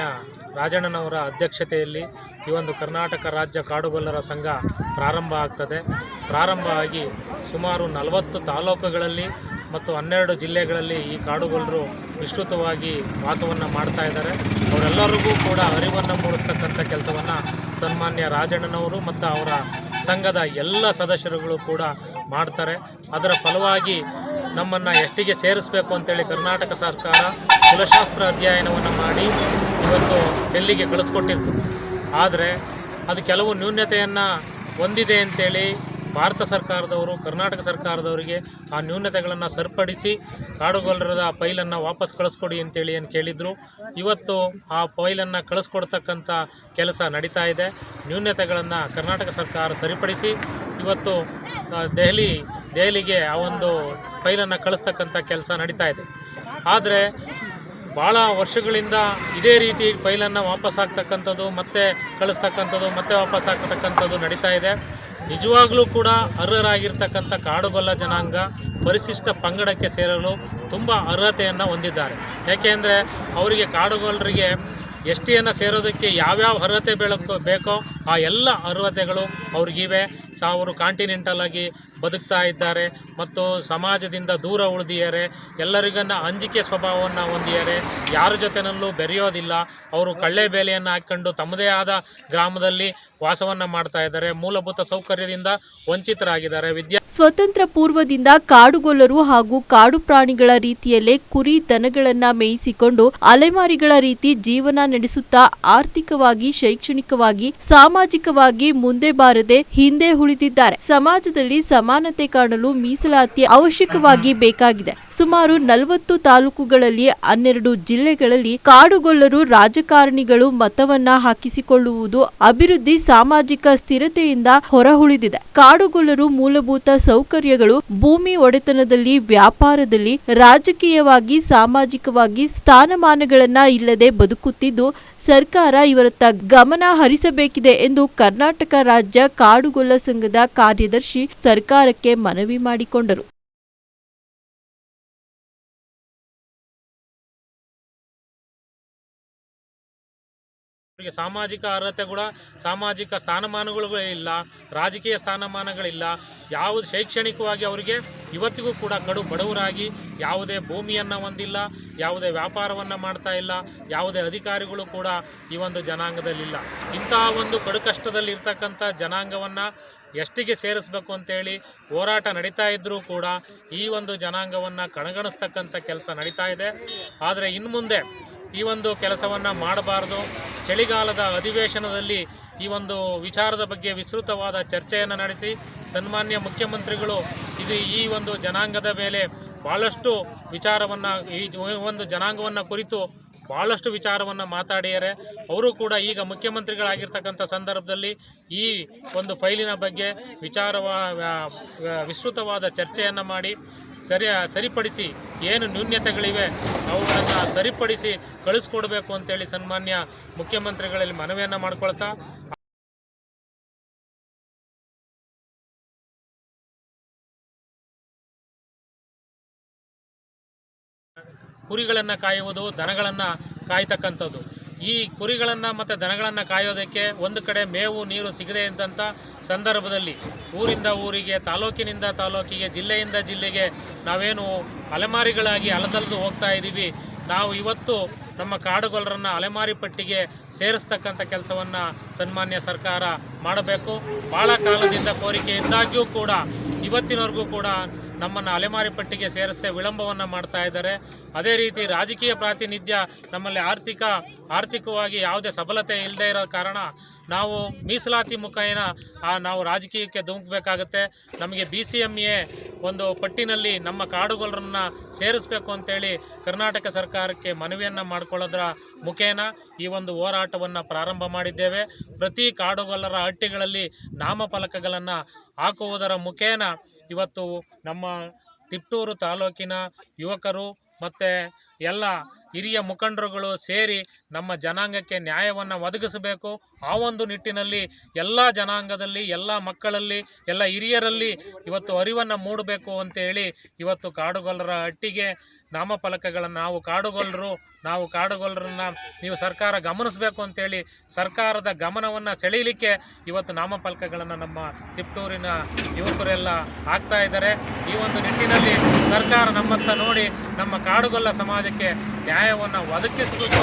ರಾಜಣ್ಣನವರ ಅಧ್ಯಕ್ಷತೆಯಲ್ಲಿ ಈ ಒಂದು ಕರ್ನಾಟಕ ರಾಜ್ಯ ಕಾಡುಗೊಲ್ಲರ ಸಂಘ ಪ್ರಾರಂಭ ಆಗ್ತದೆ. ಪ್ರಾರಂಭ ಆಗಿ ಸುಮಾರು ನಲವತ್ತು ತಾಲೂಕುಗಳಲ್ಲಿ ಮತ್ತು ಹನ್ನೆರಡು ಜಿಲ್ಲೆಗಳಲ್ಲಿ ಈ ಕಾಡುಗೊಲ್ಲರು ವಿಸ್ತೃತವಾಗಿ ವಾಸವನ್ನು ಮಾಡ್ತಾ ಇದ್ದಾರೆ. ಅವರೆಲ್ಲರಿಗೂ ಕೂಡ ಅರಿವನ್ನು ಮೂಡಿಸ್ತಕ್ಕಂಥ ಕೆಲಸವನ್ನು ಸನ್ಮಾನ್ಯ ರಾಜಣ್ಣನವರು ಮತ್ತು ಅವರ ಸಂಘದ ಎಲ್ಲ ಸದಸ್ಯರುಗಳು ಕೂಡ ಮಾಡ್ತಾರೆ. ಅದರ ಫಲವಾಗಿ ನಮ್ಮನ್ನು ಎಷ್ಟಿಗೆ ಸೇರಿಸಬೇಕು ಅಂತೇಳಿ ಕರ್ನಾಟಕ ಸರ್ಕಾರ ಕುಲಶಾಸ್ತ್ರ ಅಧ್ಯಯನವನ್ನು ಮಾಡಿ ಇವತ್ತು ಡೆಲ್ಲಿಗೆ ಕಳಿಸ್ಕೊಟ್ಟಿರ್ತು ಆದರೆ ಅದು ಕೆಲವು ನ್ಯೂನತೆಯನ್ನು ಹೊಂದಿದೆ ಅಂತೇಳಿ ಭಾರತ ಸರ್ಕಾರದವರು, ಕರ್ನಾಟಕ ಸರ್ಕಾರದವರಿಗೆ ಆ ನ್ಯೂನತೆಗಳನ್ನು ಸರಿಪಡಿಸಿ ಕಾಡುಗೊಲ್ಲರದ ಫೈಲನ್ನು ವಾಪಸ್ ಕಳಿಸ್ಕೊಡಿ ಅಂತೇಳಿ ಏನು ಕೇಳಿದರು. ಇವತ್ತು ಆ ಫೈಲನ್ನು ಕಳಿಸ್ಕೊಡ್ತಕ್ಕಂಥ ಕೆಲಸ ನಡೀತಾ ಇದೆ. ನ್ಯೂನತೆಗಳನ್ನು ಕರ್ನಾಟಕ ಸರ್ಕಾರ ಸರಿಪಡಿಸಿ ಇವತ್ತು ದೆಹಲಿ ದೆಹಲಿಗೆ ಆ ಒಂದು ಫೈಲನ್ನು ಕಳಿಸ್ತಕ್ಕಂಥ ಕೆಲಸ ನಡೀತಾ ಇದೆ. ಆದರೆ ಭಾಳ ವರ್ಷಗಳಿಂದ ಇದೇ ರೀತಿ ಫೈಲನ್ನು ವಾಪಸ್ ಆಗ್ತಕ್ಕಂಥದ್ದು, ಮತ್ತೆ ಕಳಿಸ್ತಕ್ಕಂಥದ್ದು, ಮತ್ತೆ ವಾಪಸ್ ಆಗ್ತಕ್ಕಂಥದ್ದು ನಡೀತಾ ಇದೆ. ನಿಜವಾಗ್ಲೂ ಕೂಡ ಅರ್ಹರಾಗಿರ್ತಕ್ಕಂಥ ಕಾಡುಗೊಲ್ಲ ಜನಾಂಗ ಪರಿಶಿಷ್ಟ ಪಂಗಡಕ್ಕೆ ಸೇರಲು ತುಂಬ ಅರ್ಹತೆಯನ್ನು ಹೊಂದಿದ್ದಾರೆ. ಯಾಕೆಂದರೆ ಅವರಿಗೆ ಕಾಡುಗೊಲ್ಲರಿಗೆ ಎಸ್ ಟಿಯನ್ನು ಸೇರೋದಕ್ಕೆ ಯಾವ್ಯಾವ ಅರ್ಹತೆ ಬೆಳಕು ಬೇಕೋ ಆ ಎಲ್ಲ ಅರ್ಹತೆಗಳು ಅವ್ರಿಗಿವೆ. ಅವರು ಕಾಂಟಿನೆಂಟಲ್ ಆಗಿ ಬದುಕ್ತಾ ಇದ್ದಾರೆ. ಮತ್ತು ಸಮಾಜದಿಂದ ದೂರ ಉಳಿದಿದ್ದಾರೆ. ಎಲ್ಲರಿಗನ್ನ ಅಂಜಿಕೆ ಸ್ವಭಾವವನ್ನು ಹೊಂದಿದ್ದಾರೆ. ಯಾರ ಜೊತೆನಲ್ಲೂ ಬೆರೆಯೋದಿಲ್ಲ. ಅವರು ಕಳ್ಳೆ ಬೇಲೆಯನ್ನು ಹಾಕ್ಕೊಂಡು ತಮ್ಮದೇ ಆದ ಗ್ರಾಮದಲ್ಲಿ ವಾಸವನ್ನು ಮಾಡ್ತಾ ಇದ್ದಾರೆ. ಮೂಲಭೂತ ಸೌಕರ್ಯದಿಂದ ವಂಚಿತರಾಗಿದ್ದಾರೆ. ವಿದ್ಯಾ ಸ್ವತಂತ್ರ ಪೂರ್ವದಿಂದ ಕಾಡುಗೊಲ್ಲರು ಹಾಗೂ ಕಾಡು ಪ್ರಾಣಿಗಳ ರೀತಿಯಲ್ಲೇ ಕುರಿ ದನಗಳನ್ನ ಮೇಯಿಸಿಕೊಂಡು ಅಲೆಮಾರಿಗಳ ರೀತಿ ಜೀವನ ನಡೆಸುತ್ತಾ ಆರ್ಥಿಕವಾಗಿ, ಶೈಕ್ಷಣಿಕವಾಗಿ ಸಾಮಾಜಿಕವಾಗಿ ಮುಂದೆ ಬಾರದೆ ಹಿಂದೆ ಉಳಿದಿದ್ದಾರೆ. ಸಮಾಜದಲ್ಲಿ ಸಮಾನತೆ ಕಾಣಲು ಮೀಸಲಾತಿ ಅವಶ್ಯಕವಾಗಿ ಬೇಕಾಗಿದೆ. ಸುಮಾರು ನಲವತ್ತು ತಾಲೂಕುಗಳಲ್ಲಿ ಹನ್ನೆರಡು ಜಿಲ್ಲೆಗಳಲ್ಲಿ ಕಾಡುಗೊಲ್ಲರು ರಾಜಕಾರಣಿಗಳು ಮತವನ್ನ ಹಾಕಿಸಿಕೊಳ್ಳುವುದು ಅಭಿವೃದ್ಧಿ ಸಾಮಾಜಿಕ ಸ್ಥಿರತೆಯಿಂದ ಹೊರಹುಳಿದಿದೆ. ಕಾಡುಗೊಲ್ಲರು ಮೂಲಭೂತ ಸೌಕರ್ಯಗಳು ಭೂಮಿ ಒಡೆತನದಲ್ಲಿ ವ್ಯಾಪಾರದಲ್ಲಿ ರಾಜಕೀಯವಾಗಿ ಸಾಮಾಜಿಕವಾಗಿ ಸ್ಥಾನಮಾನಗಳನ್ನ ಇಲ್ಲದೆ ಬದುಕುತ್ತಿದ್ದು, ಸರ್ಕಾರ ಇವರತ್ತ ಗಮನ ಹರಿಸಬೇಕಿದೆ ಎಂದು ಕರ್ನಾಟಕ ರಾಜ್ಯ ಕಾಡುಗೊಲ್ಲ ಸಂಘದ ಕಾರ್ಯದರ್ಶಿ ಸರ್ಕಾರಕ್ಕೆ ಮನವಿ ಮಾಡಿಕೊಂಡರು. ಅವರಿಗೆ ಸಾಮಾಜಿಕ ಅರ್ಹತೆ ಕೂಡ ಸಾಮಾಜಿಕ ಸ್ಥಾನಮಾನಗಳು ಇಲ್ಲ, ರಾಜಕೀಯ ಸ್ಥಾನಮಾನಗಳಿಲ್ಲ. ಯಾವುದು ಶೈಕ್ಷಣಿಕವಾಗಿ ಅವರಿಗೆ ಇವತ್ತಿಗೂ ಕೂಡ ಕಡು ಬಡವರಾಗಿ ಯಾವುದೇ ಭೂಮಿಯನ್ನು ಹೊಂದಿಲ್ಲ, ಯಾವುದೇ ವ್ಯಾಪಾರವನ್ನು ಮಾಡ್ತಾ ಇಲ್ಲ, ಯಾವುದೇ ಅಧಿಕಾರಿಗಳು ಕೂಡ ಈ ಒಂದು ಜನಾಂಗದಲ್ಲಿಲ್ಲ. ಇಂತಹ ಒಂದು ಕಡು ಕಷ್ಟದಲ್ಲಿ ಇರ್ತಕ್ಕಂಥ ಜನಾಂಗವನ್ನು ಎಷ್ಟಿಗೆ ಸೇರಿಸಬೇಕು ಅಂತೇಳಿ ಹೋರಾಟ ನಡೀತಾ ಇದ್ದರೂ ಕೂಡ ಈ ಒಂದು ಜನಾಂಗವನ್ನು ಕಣಗಣಿಸ್ತಕ್ಕಂಥ ಕೆಲಸ ನಡೀತಾ ಇದೆ. ಆದರೆ ಇನ್ನು ಮುಂದೆ ಈ ಒಂದು ಕೆಲಸವನ್ನು ಮಾಡಬಾರ್ದು. ಚಳಿಗಾಲದ ಅಧಿವೇಶನದಲ್ಲಿ ಈ ಒಂದು ವಿಚಾರದ ಬಗ್ಗೆ ವಿಸ್ತೃತವಾದ ಚರ್ಚೆಯನ್ನು ನಡೆಸಿ ಸನ್ಮಾನ್ಯ ಮುಖ್ಯಮಂತ್ರಿಗಳು ಇದು ಈ ಒಂದು ಜನಾಂಗದ ಮೇಲೆ ಭಾಳಷ್ಟು ವಿಚಾರವನ್ನು ಈ ಒಂದು ಜನಾಂಗವನ್ನು ಕುರಿತು ಭಾಳಷ್ಟು ವಿಚಾರವನ್ನು ಮಾತಾಡಿದ್ದಾರೆ. ಅವರು ಕೂಡ ಈಗ ಮುಖ್ಯಮಂತ್ರಿಗಳಾಗಿರ್ತಕ್ಕಂಥ ಸಂದರ್ಭದಲ್ಲಿ ಈ ಒಂದು ಫೈಲಿನ ಬಗ್ಗೆ ವಿಚಾರವ ವಿಸ್ತೃತವಾದ ಚರ್ಚೆಯನ್ನು ಮಾಡಿ ಸರಿ ಸರಿಪಡಿಸಿ ಏನು ನ್ಯೂನ್ಯತೆಗಳಿವೆ ಅವುಗಳನ್ನು ಸರಿಪಡಿಸಿ ಕಳಿಸ್ಕೊಡ್ಬೇಕು ಅಂತೇಳಿ ಸನ್ಮಾನ್ಯ ಮುಖ್ಯಮಂತ್ರಿಗಳಲ್ಲಿ ಮನವಿಯನ್ನು ಮಾಡ್ಕೊಳ್ತಾ, ಕುರಿಗಳನ್ನು ಕಾಯುವುದು, ದನಗಳನ್ನು ಕಾಯ್ತಕ್ಕಂಥದ್ದು. ಈ ಕುರಿಗಳನ್ನು ಮತ್ತು ದನಗಳನ್ನು ಕಾಯೋದಕ್ಕೆ ಒಂದು ಕಡೆ ಮೇವು, ನೀರು ಸಿಗದೆ ಇದ್ದಂಥ ಸಂದರ್ಭದಲ್ಲಿ ಊರಿಂದ ಊರಿಗೆ, ತಾಲೂಕಿನಿಂದ ತಾಲೂಕಿಗೆ, ಜಿಲ್ಲೆಯಿಂದ ಜಿಲ್ಲೆಗೆ ನಾವೇನು ಅಲೆಮಾರಿಗಳಾಗಿ ಅಲದಲ್ದು ಹೋಗ್ತಾ ಇದ್ದೀವಿ ನಾವು ಇವತ್ತು ನಮ್ಮ ಕಾಡುಗೊಲ್ಲರನ್ನು ಅಲೆಮಾರಿ ಪಟ್ಟಿಗೆ ಸೇರಿಸ್ತಕ್ಕಂಥ ಕೆಲಸವನ್ನು ಸನ್ಮಾನ್ಯ ಸರ್ಕಾರ ಮಾಡಬೇಕು. ಭಾಳ ಕಾಲದಿಂದ ಕೋರಿಕೆ ಇದ್ದಾಗ್ಯೂ ಕೂಡ ಇವತ್ತಿನವರೆಗೂ ಕೂಡ ನಮ್ಮನ್ನು ಅಲೆಮಾರಿ ಪಟ್ಟಿಗೆ ಸೇರಿಸ್ತೆ, ವಿಳಂಬವನ್ನು ಮಾಡ್ತಾ ಇದ್ದಾರೆ. ಅದೇ ರೀತಿ ರಾಜಕೀಯ ಪ್ರಾತಿನಿಧ್ಯ ನಮ್ಮಲ್ಲಿ ಆರ್ಥಿಕ, ಆರ್ಥಿಕವಾಗಿ ಯಾವುದೇ ಸಬಲತೆ ಇಲ್ಲದೆ ಇರೋ ಕಾರಣ ನಾವು ಮೀಸಲಾತಿ ಮುಖೇನ ಆ ನಾವು ರಾಜಕೀಯಕ್ಕೆ ಧುಮುಕಬೇಕಾಗತ್ತೆ. ನಮಗೆ ಬಿ ಸಿ ಎಂ ಎ ಒಂದು ಪಟ್ಟಿನಲ್ಲಿ ನಮ್ಮ ಕಾಡುಗೊಲ್ಲರನ್ನ ಸೇರಿಸಬೇಕು ಅಂತೇಳಿ ಕರ್ನಾಟಕ ಸರ್ಕಾರಕ್ಕೆ ಮನವಿಯನ್ನು ಮಾಡಿಕೊಳ್ಳೋದ್ರ ಮುಖೇನ ಈ ಒಂದು ಹೋರಾಟವನ್ನು ಪ್ರಾರಂಭ ಮಾಡಿದ್ದೇವೆ. ಪ್ರತಿ ಕಾಡುಗೊಲ್ಲರ ಹಟ್ಟಿಗಳಲ್ಲಿ ನಾಮಫಲಕಗಳನ್ನು ಹಾಕುವುದರ ಮುಖೇನ ಇವತ್ತು ನಮ್ಮ ತಿಪ್ಟೂರು ತಾಲೂಕಿನ ಯುವಕರು ಮತ್ತು ಎಲ್ಲ ಹಿರಿಯ ಮುಖಂಡರುಗಳು ಸೇರಿ ನಮ್ಮ ಜನಾಂಗಕ್ಕೆ ನ್ಯಾಯವನ್ನು ಒದಗಿಸಬೇಕು. ಆ ಒಂದು ನಿಟ್ಟಿನಲ್ಲಿ ಎಲ್ಲ ಜನಾಂಗದಲ್ಲಿ, ಎಲ್ಲ ಮಕ್ಕಳಲ್ಲಿ, ಎಲ್ಲ ಹಿರಿಯರಲ್ಲಿ ಇವತ್ತು ಅರಿವನ್ನು ಮೂಡಬೇಕು ಅಂತೇಳಿ ಇವತ್ತು ಕಾಡುಗೊಲ್ಲರ ಹಟ್ಟಿಗೆ ನಾಮಫಲಕಗಳನ್ನು ನಾವು ಕಾಡುಗೊಲ್ಲರು ನಾವು ಕಾಡುಗೊಲ್ಲರನ್ನು ನೀವು ಸರ್ಕಾರ ಗಮನಿಸಬೇಕು ಅಂತೇಳಿ ಸರ್ಕಾರದ ಗಮನವನ್ನು ಸೆಳೀಲಿಕ್ಕೆ ಇವತ್ತು ನಾಮಫಲಕಗಳನ್ನು ನಮ್ಮ ತಿಪ್ಟೂರಿನ ಯುವಕರೆಲ್ಲ ಹಾಕ್ತಾ ಇದ್ದಾರೆ. ಈ ಒಂದು ನಿಟ್ಟಿನಲ್ಲಿ ಸರ್ಕಾರ ನಮ್ಮತ್ತ ನೋಡಿ ನಮ್ಮ ಕಾಡುಗೊಲ್ಲ ಸಮಾಜಕ್ಕೆ ನ್ಯಾಯವನ್ನು ಒದಗಿಸುವ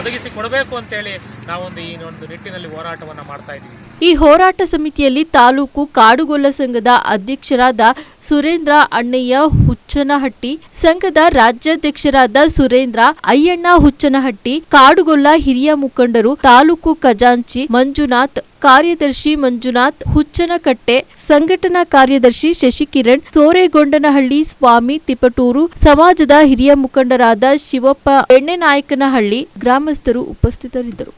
ಒದಗಿಸಿ ಕೊಡಬೇಕು ಅಂತೇಳಿ ನಾವೊಂದು ಈ ಒಂದು ನಿಟ್ಟಿನಲ್ಲಿ ಹೋರಾಟವನ್ನು ಮಾಡ್ತಾ ಇದ್ದೀವಿ. ಈ ಹೋರಾಟ ಸಮಿತಿಯಲ್ಲಿ ತಾಲೂಕು ಕಾಡುಗೊಲ್ಲ ಸಂಘದ ಅಧ್ಯಕ್ಷರಾದ ಸುರೇಂದ್ರ ಅಣ್ಣಯ್ಯ ಹುಚ್ಚನಹಟ್ಟಿ, ಸಂಘದ ರಾಜ್ಯಾಧ್ಯಕ್ಷರಾದ ಸುರೇಂದ್ರ ಅಯ್ಯಣ್ಣ ಹುಚ್ಚನಹಟ್ಟಿ, ಕಾಡುಗೊಲ್ಲ ಹಿರಿಯ ಮುಖಂಡರು ತಾಲೂಕು ಖಜಾಂಚಿ ಮಂಜುನಾಥ್, ಕಾರ್ಯದರ್ಶಿ ಮಂಜುನಾಥ್, ಹುಚ್ಚನಕಟ್ಟೆ, ಸಂಘಟನಾ ಕಾರ್ಯದರ್ಶಿ ಶಶಿಕಿರಣ್, ಸೋರೆಗೊಂಡನಹಳ್ಳಿ ಸ್ವಾಮಿ ತಿಪಟೂರು, ಸಮಾಜದ ಹಿರಿಯ ಮುಖಂಡರಾದ ಶಿವಪ್ಪ ಎಣ್ಣೆನಾಯಕನಹಳ್ಳಿ ಗ್ರಾಮಸ್ಥರು ಉಪಸ್ಥಿತರಿದ್ದರು.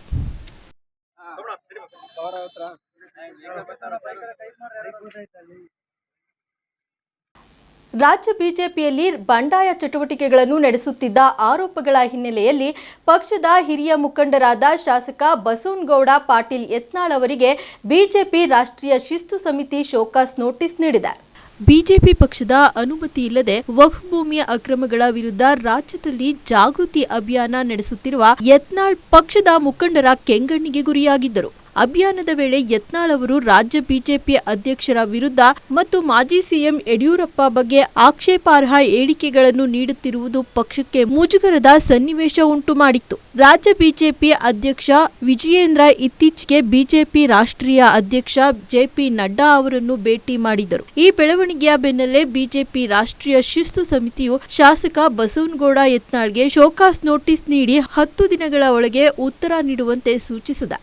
ರಾಜ್ಯ ಬಿಜೆಪಿಯಲ್ಲಿ ಬಂಡಾಯ ಚಟುವಟಿಕೆಗಳನ್ನು ನಡೆಸುತ್ತಿದ್ದ ಆರೋಪಗಳ ಹಿನ್ನೆಲೆಯಲ್ಲಿ ಪಕ್ಷದ ಹಿರಿಯ ಮುಖಂಡರಾದ ಶಾಸಕ ಬಸವನಗೌಡ ಪಾಟೀಲ್ ಯತ್ನಾಳ್ ಅವರಿಗೆ ಬಿಜೆಪಿ ರಾಷ್ಟ್ರೀಯ ಶಿಸ್ತು ಸಮಿತಿ ಶೋಕಾಸ್ ನೋಟಿಸ್ ನೀಡಿದೆ. ಬಿಜೆಪಿ ಪಕ್ಷದ ಅನುಮತಿ ಇಲ್ಲದೆ ವಕ್ಫ್ ಭೂಮಿಯ ಅಕ್ರಮಗಳ ವಿರುದ್ಧ ರಾಜ್ಯದಲ್ಲಿ ಜಾಗೃತಿ ಅಭಿಯಾನ ನಡೆಸುತ್ತಿರುವ ಯತ್ನಾಳ್ ಪಕ್ಷದ ಮುಖಂಡರ ಕೆಂಗಣ್ಣಿಗೆ ಗುರಿಯಾಗಿದ್ದರು. ಅಭಿಯಾನದ ವೇಳೆ ಯತ್ನಾಳ್ ಅವರು ರಾಜ್ಯ ಬಿಜೆಪಿ ಅಧ್ಯಕ್ಷರ ವಿರುದ್ಧ ಮತ್ತು ಮಾಜಿ ಸಿಎಂ ಯಡಿಯೂರಪ್ಪ ಬಗ್ಗೆ ಆಕ್ಷೇಪಾರ್ಹ ಹೇಳಿಕೆಗಳನ್ನು ನೀಡುತ್ತಿರುವುದು ಪಕ್ಷಕ್ಕೆ ಮುಜುಗರದ ಸನ್ನಿವೇಶ ಉಂಟು ಮಾಡಿತ್ತು. ರಾಜ್ಯ ಬಿಜೆಪಿ ಅಧ್ಯಕ್ಷ ವಿಜಯೇಂದ್ರ ಇತ್ತೀಚೆಗೆ ಬಿಜೆಪಿ ರಾಷ್ಟ್ರೀಯ ಅಧ್ಯಕ್ಷ ಜೆಪಿ ನಡ್ಡಾ ಅವರನ್ನು ಭೇಟಿ ಮಾಡಿದರು. ಈ ಬೆಳವಣಿಗೆಯ ಬೆನ್ನಲ್ಲೇ ಬಿಜೆಪಿ ರಾಷ್ಟ್ರೀಯ ಶಿಸ್ತು ಸಮಿತಿಯು ಶಾಸಕ ಬಸವನಗೌಡ ಯತ್ನಾಳ್ಗೆ ಶೋಕಾಸ್ ನೋಟಿಸ್ ನೀಡಿ ಹತ್ತು ದಿನಗಳ ಒಳಗೆ ಉತ್ತರ ನೀಡುವಂತೆ ಸೂಚಿಸಿದೆ.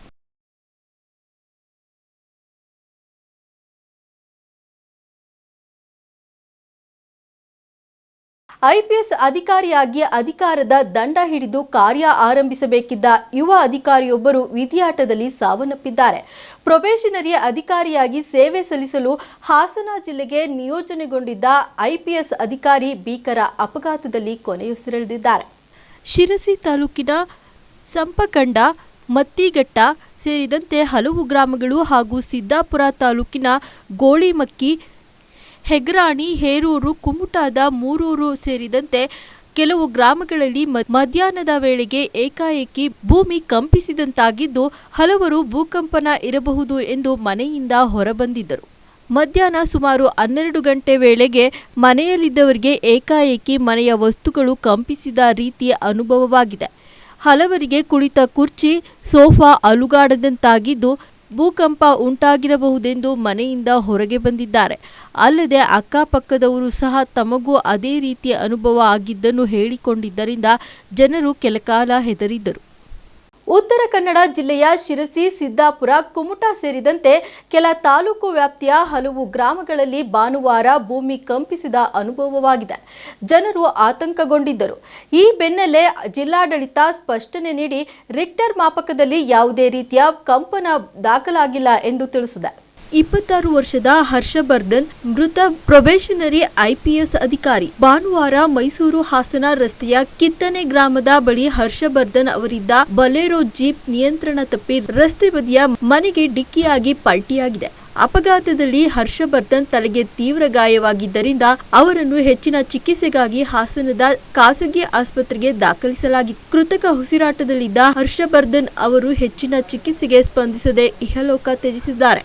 ಐಪಿಎಸ್ ಅಧಿಕಾರಿಯಾಗಿ ಅಧಿಕಾರದ ದಂಡ ಹಿಡಿದು ಕಾರ್ಯ ಆರಂಭಿಸಬೇಕಿದ್ದ ಯುವ ಅಧಿಕಾರಿಯೊಬ್ಬರು ವಿಧಿಯಾಟದಲ್ಲಿ ಸಾವನ್ನಪ್ಪಿದ್ದಾರೆ. ಪ್ರೊಬೇಷನರಿ ಅಧಿಕಾರಿಯಾಗಿ ಸೇವೆ ಸಲ್ಲಿಸಲು ಹಾಸನ ಜಿಲ್ಲೆಗೆ ನಿಯೋಜನೆಗೊಂಡಿದ್ದ ಐಪಿಎಸ್ ಅಧಿಕಾರಿ ಭೀಕರ ಅಪಘಾತದಲ್ಲಿ ಕೊನೆಯುಸಿರೆಳೆದಿದ್ದಾರೆ ಶಿರಸಿ ತಾಲೂಕಿನ ಸಂಪಕಂಡ ಮತ್ತಿಘಟ್ಟ ಸೇರಿದಂತೆ ಹಲವು ಗ್ರಾಮಗಳು ಹಾಗೂ ಸಿದ್ದಾಪುರ ತಾಲೂಕಿನ ಗೋಳಿಮಕ್ಕಿ ಹೆಗ್ರಾಣಿ, ಹೇರೂರು, ಕುಮುಟಾದ ಮೂರೂರು ಸೇರಿದಂತೆ ಕೆಲವು ಗ್ರಾಮಗಳಲ್ಲಿ ಮಧ್ಯಾಹ್ನದ ವೇಳೆಗೆ ಏಕಾಏಕಿ ಭೂಮಿ ಕಂಪಿಸಿದಂತಾಗಿದ್ದು ಹಲವರು ಭೂಕಂಪನ ಇರಬಹುದು ಎಂದು ಮನೆಯಿಂದ ಹೊರಬಂದಿದ್ದರು. ಮಧ್ಯಾಹ್ನ ಸುಮಾರು ಹನ್ನೆರಡು ಗಂಟೆ ವೇಳೆಗೆ ಮನೆಯಲ್ಲಿದ್ದವರಿಗೆ ಏಕಾಏಕಿ ಮನೆಯ ವಸ್ತುಗಳು ಕಂಪಿಸಿದ ರೀತಿಯ ಅನುಭವವಾಗಿದೆ. ಹಲವರಿಗೆ ಕುಳಿತ ಕುರ್ಚಿ, ಸೋಫಾ ಅಲುಗಾಡದಂತಾಗಿದ್ದು ಭೂಕಂಪ ಉಂಟಾಗಿರಬಹುದೆಂದು ಮನೆಯಿಂದ ಹೊರಗೆ ಬಂದಿದ್ದಾರೆ. ಅಲ್ಲದೆ ಅಕ್ಕಪಕ್ಕದವರು ಸಹ ತಮಗೂ ಅದೇ ರೀತಿಯ ಅನುಭವ ಆಗಿದ್ದನ್ನು ಹೇಳಿಕೊಂಡಿದ್ದರಿಂದ ಜನರು ಕೆಲಕಾಲ ಹೆದರಿದ್ದರು. ಉತ್ತರ ಕನ್ನಡ ಜಿಲ್ಲೆಯ ಶಿರಸಿ, ಸಿದ್ದಾಪುರ, ಕುಮಟಾ ಸೇರಿದಂತೆ ಕೆಲ ತಾಲೂಕು ವ್ಯಾಪ್ತಿಯ ಹಲವು ಗ್ರಾಮಗಳಲ್ಲಿ ಭಾನುವಾರ ಭೂಮಿ ಕಂಪಿಸಿದ ಅನುಭವವಾಗಿದೆ. ಜನರು ಆತಂಕಗೊಂಡಿದ್ದರು. ಈ ಬೆನ್ನಲ್ಲೇ ಜಿಲ್ಲಾಡಳಿತ ಸ್ಪಷ್ಟನೆ ನೀಡಿ, ರಿಕ್ಟರ್ ಮಾಪಕದಲ್ಲಿ ಯಾವುದೇ ರೀತಿಯ ಕಂಪನ ದಾಖಲಾಗಿಲ್ಲ ಎಂದು ತಿಳಿಸಿದೆ. ಇಪ್ಪತ್ತಾರು ವರ್ಷದ ಹರ್ಷವರ್ಧನ್, ಮೃತ ಪ್ರೊಬೇಷನರಿ ಐಪಿಎಸ್ ಅಧಿಕಾರಿ. ಭಾನುವಾರ ಮೈಸೂರು ಹಾಸನ ರಸ್ತೆಯ ಕಿತ್ತನೆ ಗ್ರಾಮದ ಬಳಿ ಹರ್ಷವರ್ಧನ್ ಅವರಿದ್ದ ಬಲೇರೋ ಜೀಪ್ ನಿಯಂತ್ರಣ ತಪ್ಪಿ ರಸ್ತೆ ಬದಿಯ ಮನೆಗೆ ಡಿಕ್ಕಿಯಾಗಿ ಪಲ್ಟಿಯಾಗಿದೆ. ಅಪಘಾತದಲ್ಲಿ ಹರ್ಷವರ್ಧನ್ ತಲೆಗೆ ತೀವ್ರ ಗಾಯವಾಗಿದ್ದರಿಂದ ಅವರನ್ನು ಹೆಚ್ಚಿನ ಚಿಕಿತ್ಸೆಗಾಗಿ ಹಾಸನದ ಖಾಸಗಿ ಆಸ್ಪತ್ರೆಗೆ ದಾಖಲಿಸಲಾಗಿತ್ತು. ಕೃತಕ ಉಸಿರಾಟದಲ್ಲಿದ್ದ ಹರ್ಷವರ್ಧನ್ ಅವರು ಹೆಚ್ಚಿನ ಚಿಕಿತ್ಸೆಗೆ ಸ್ಪಂದಿಸದೆ ಇಹಲೋಕ ತ್ಯಜಿಸಿದ್ದಾರೆ.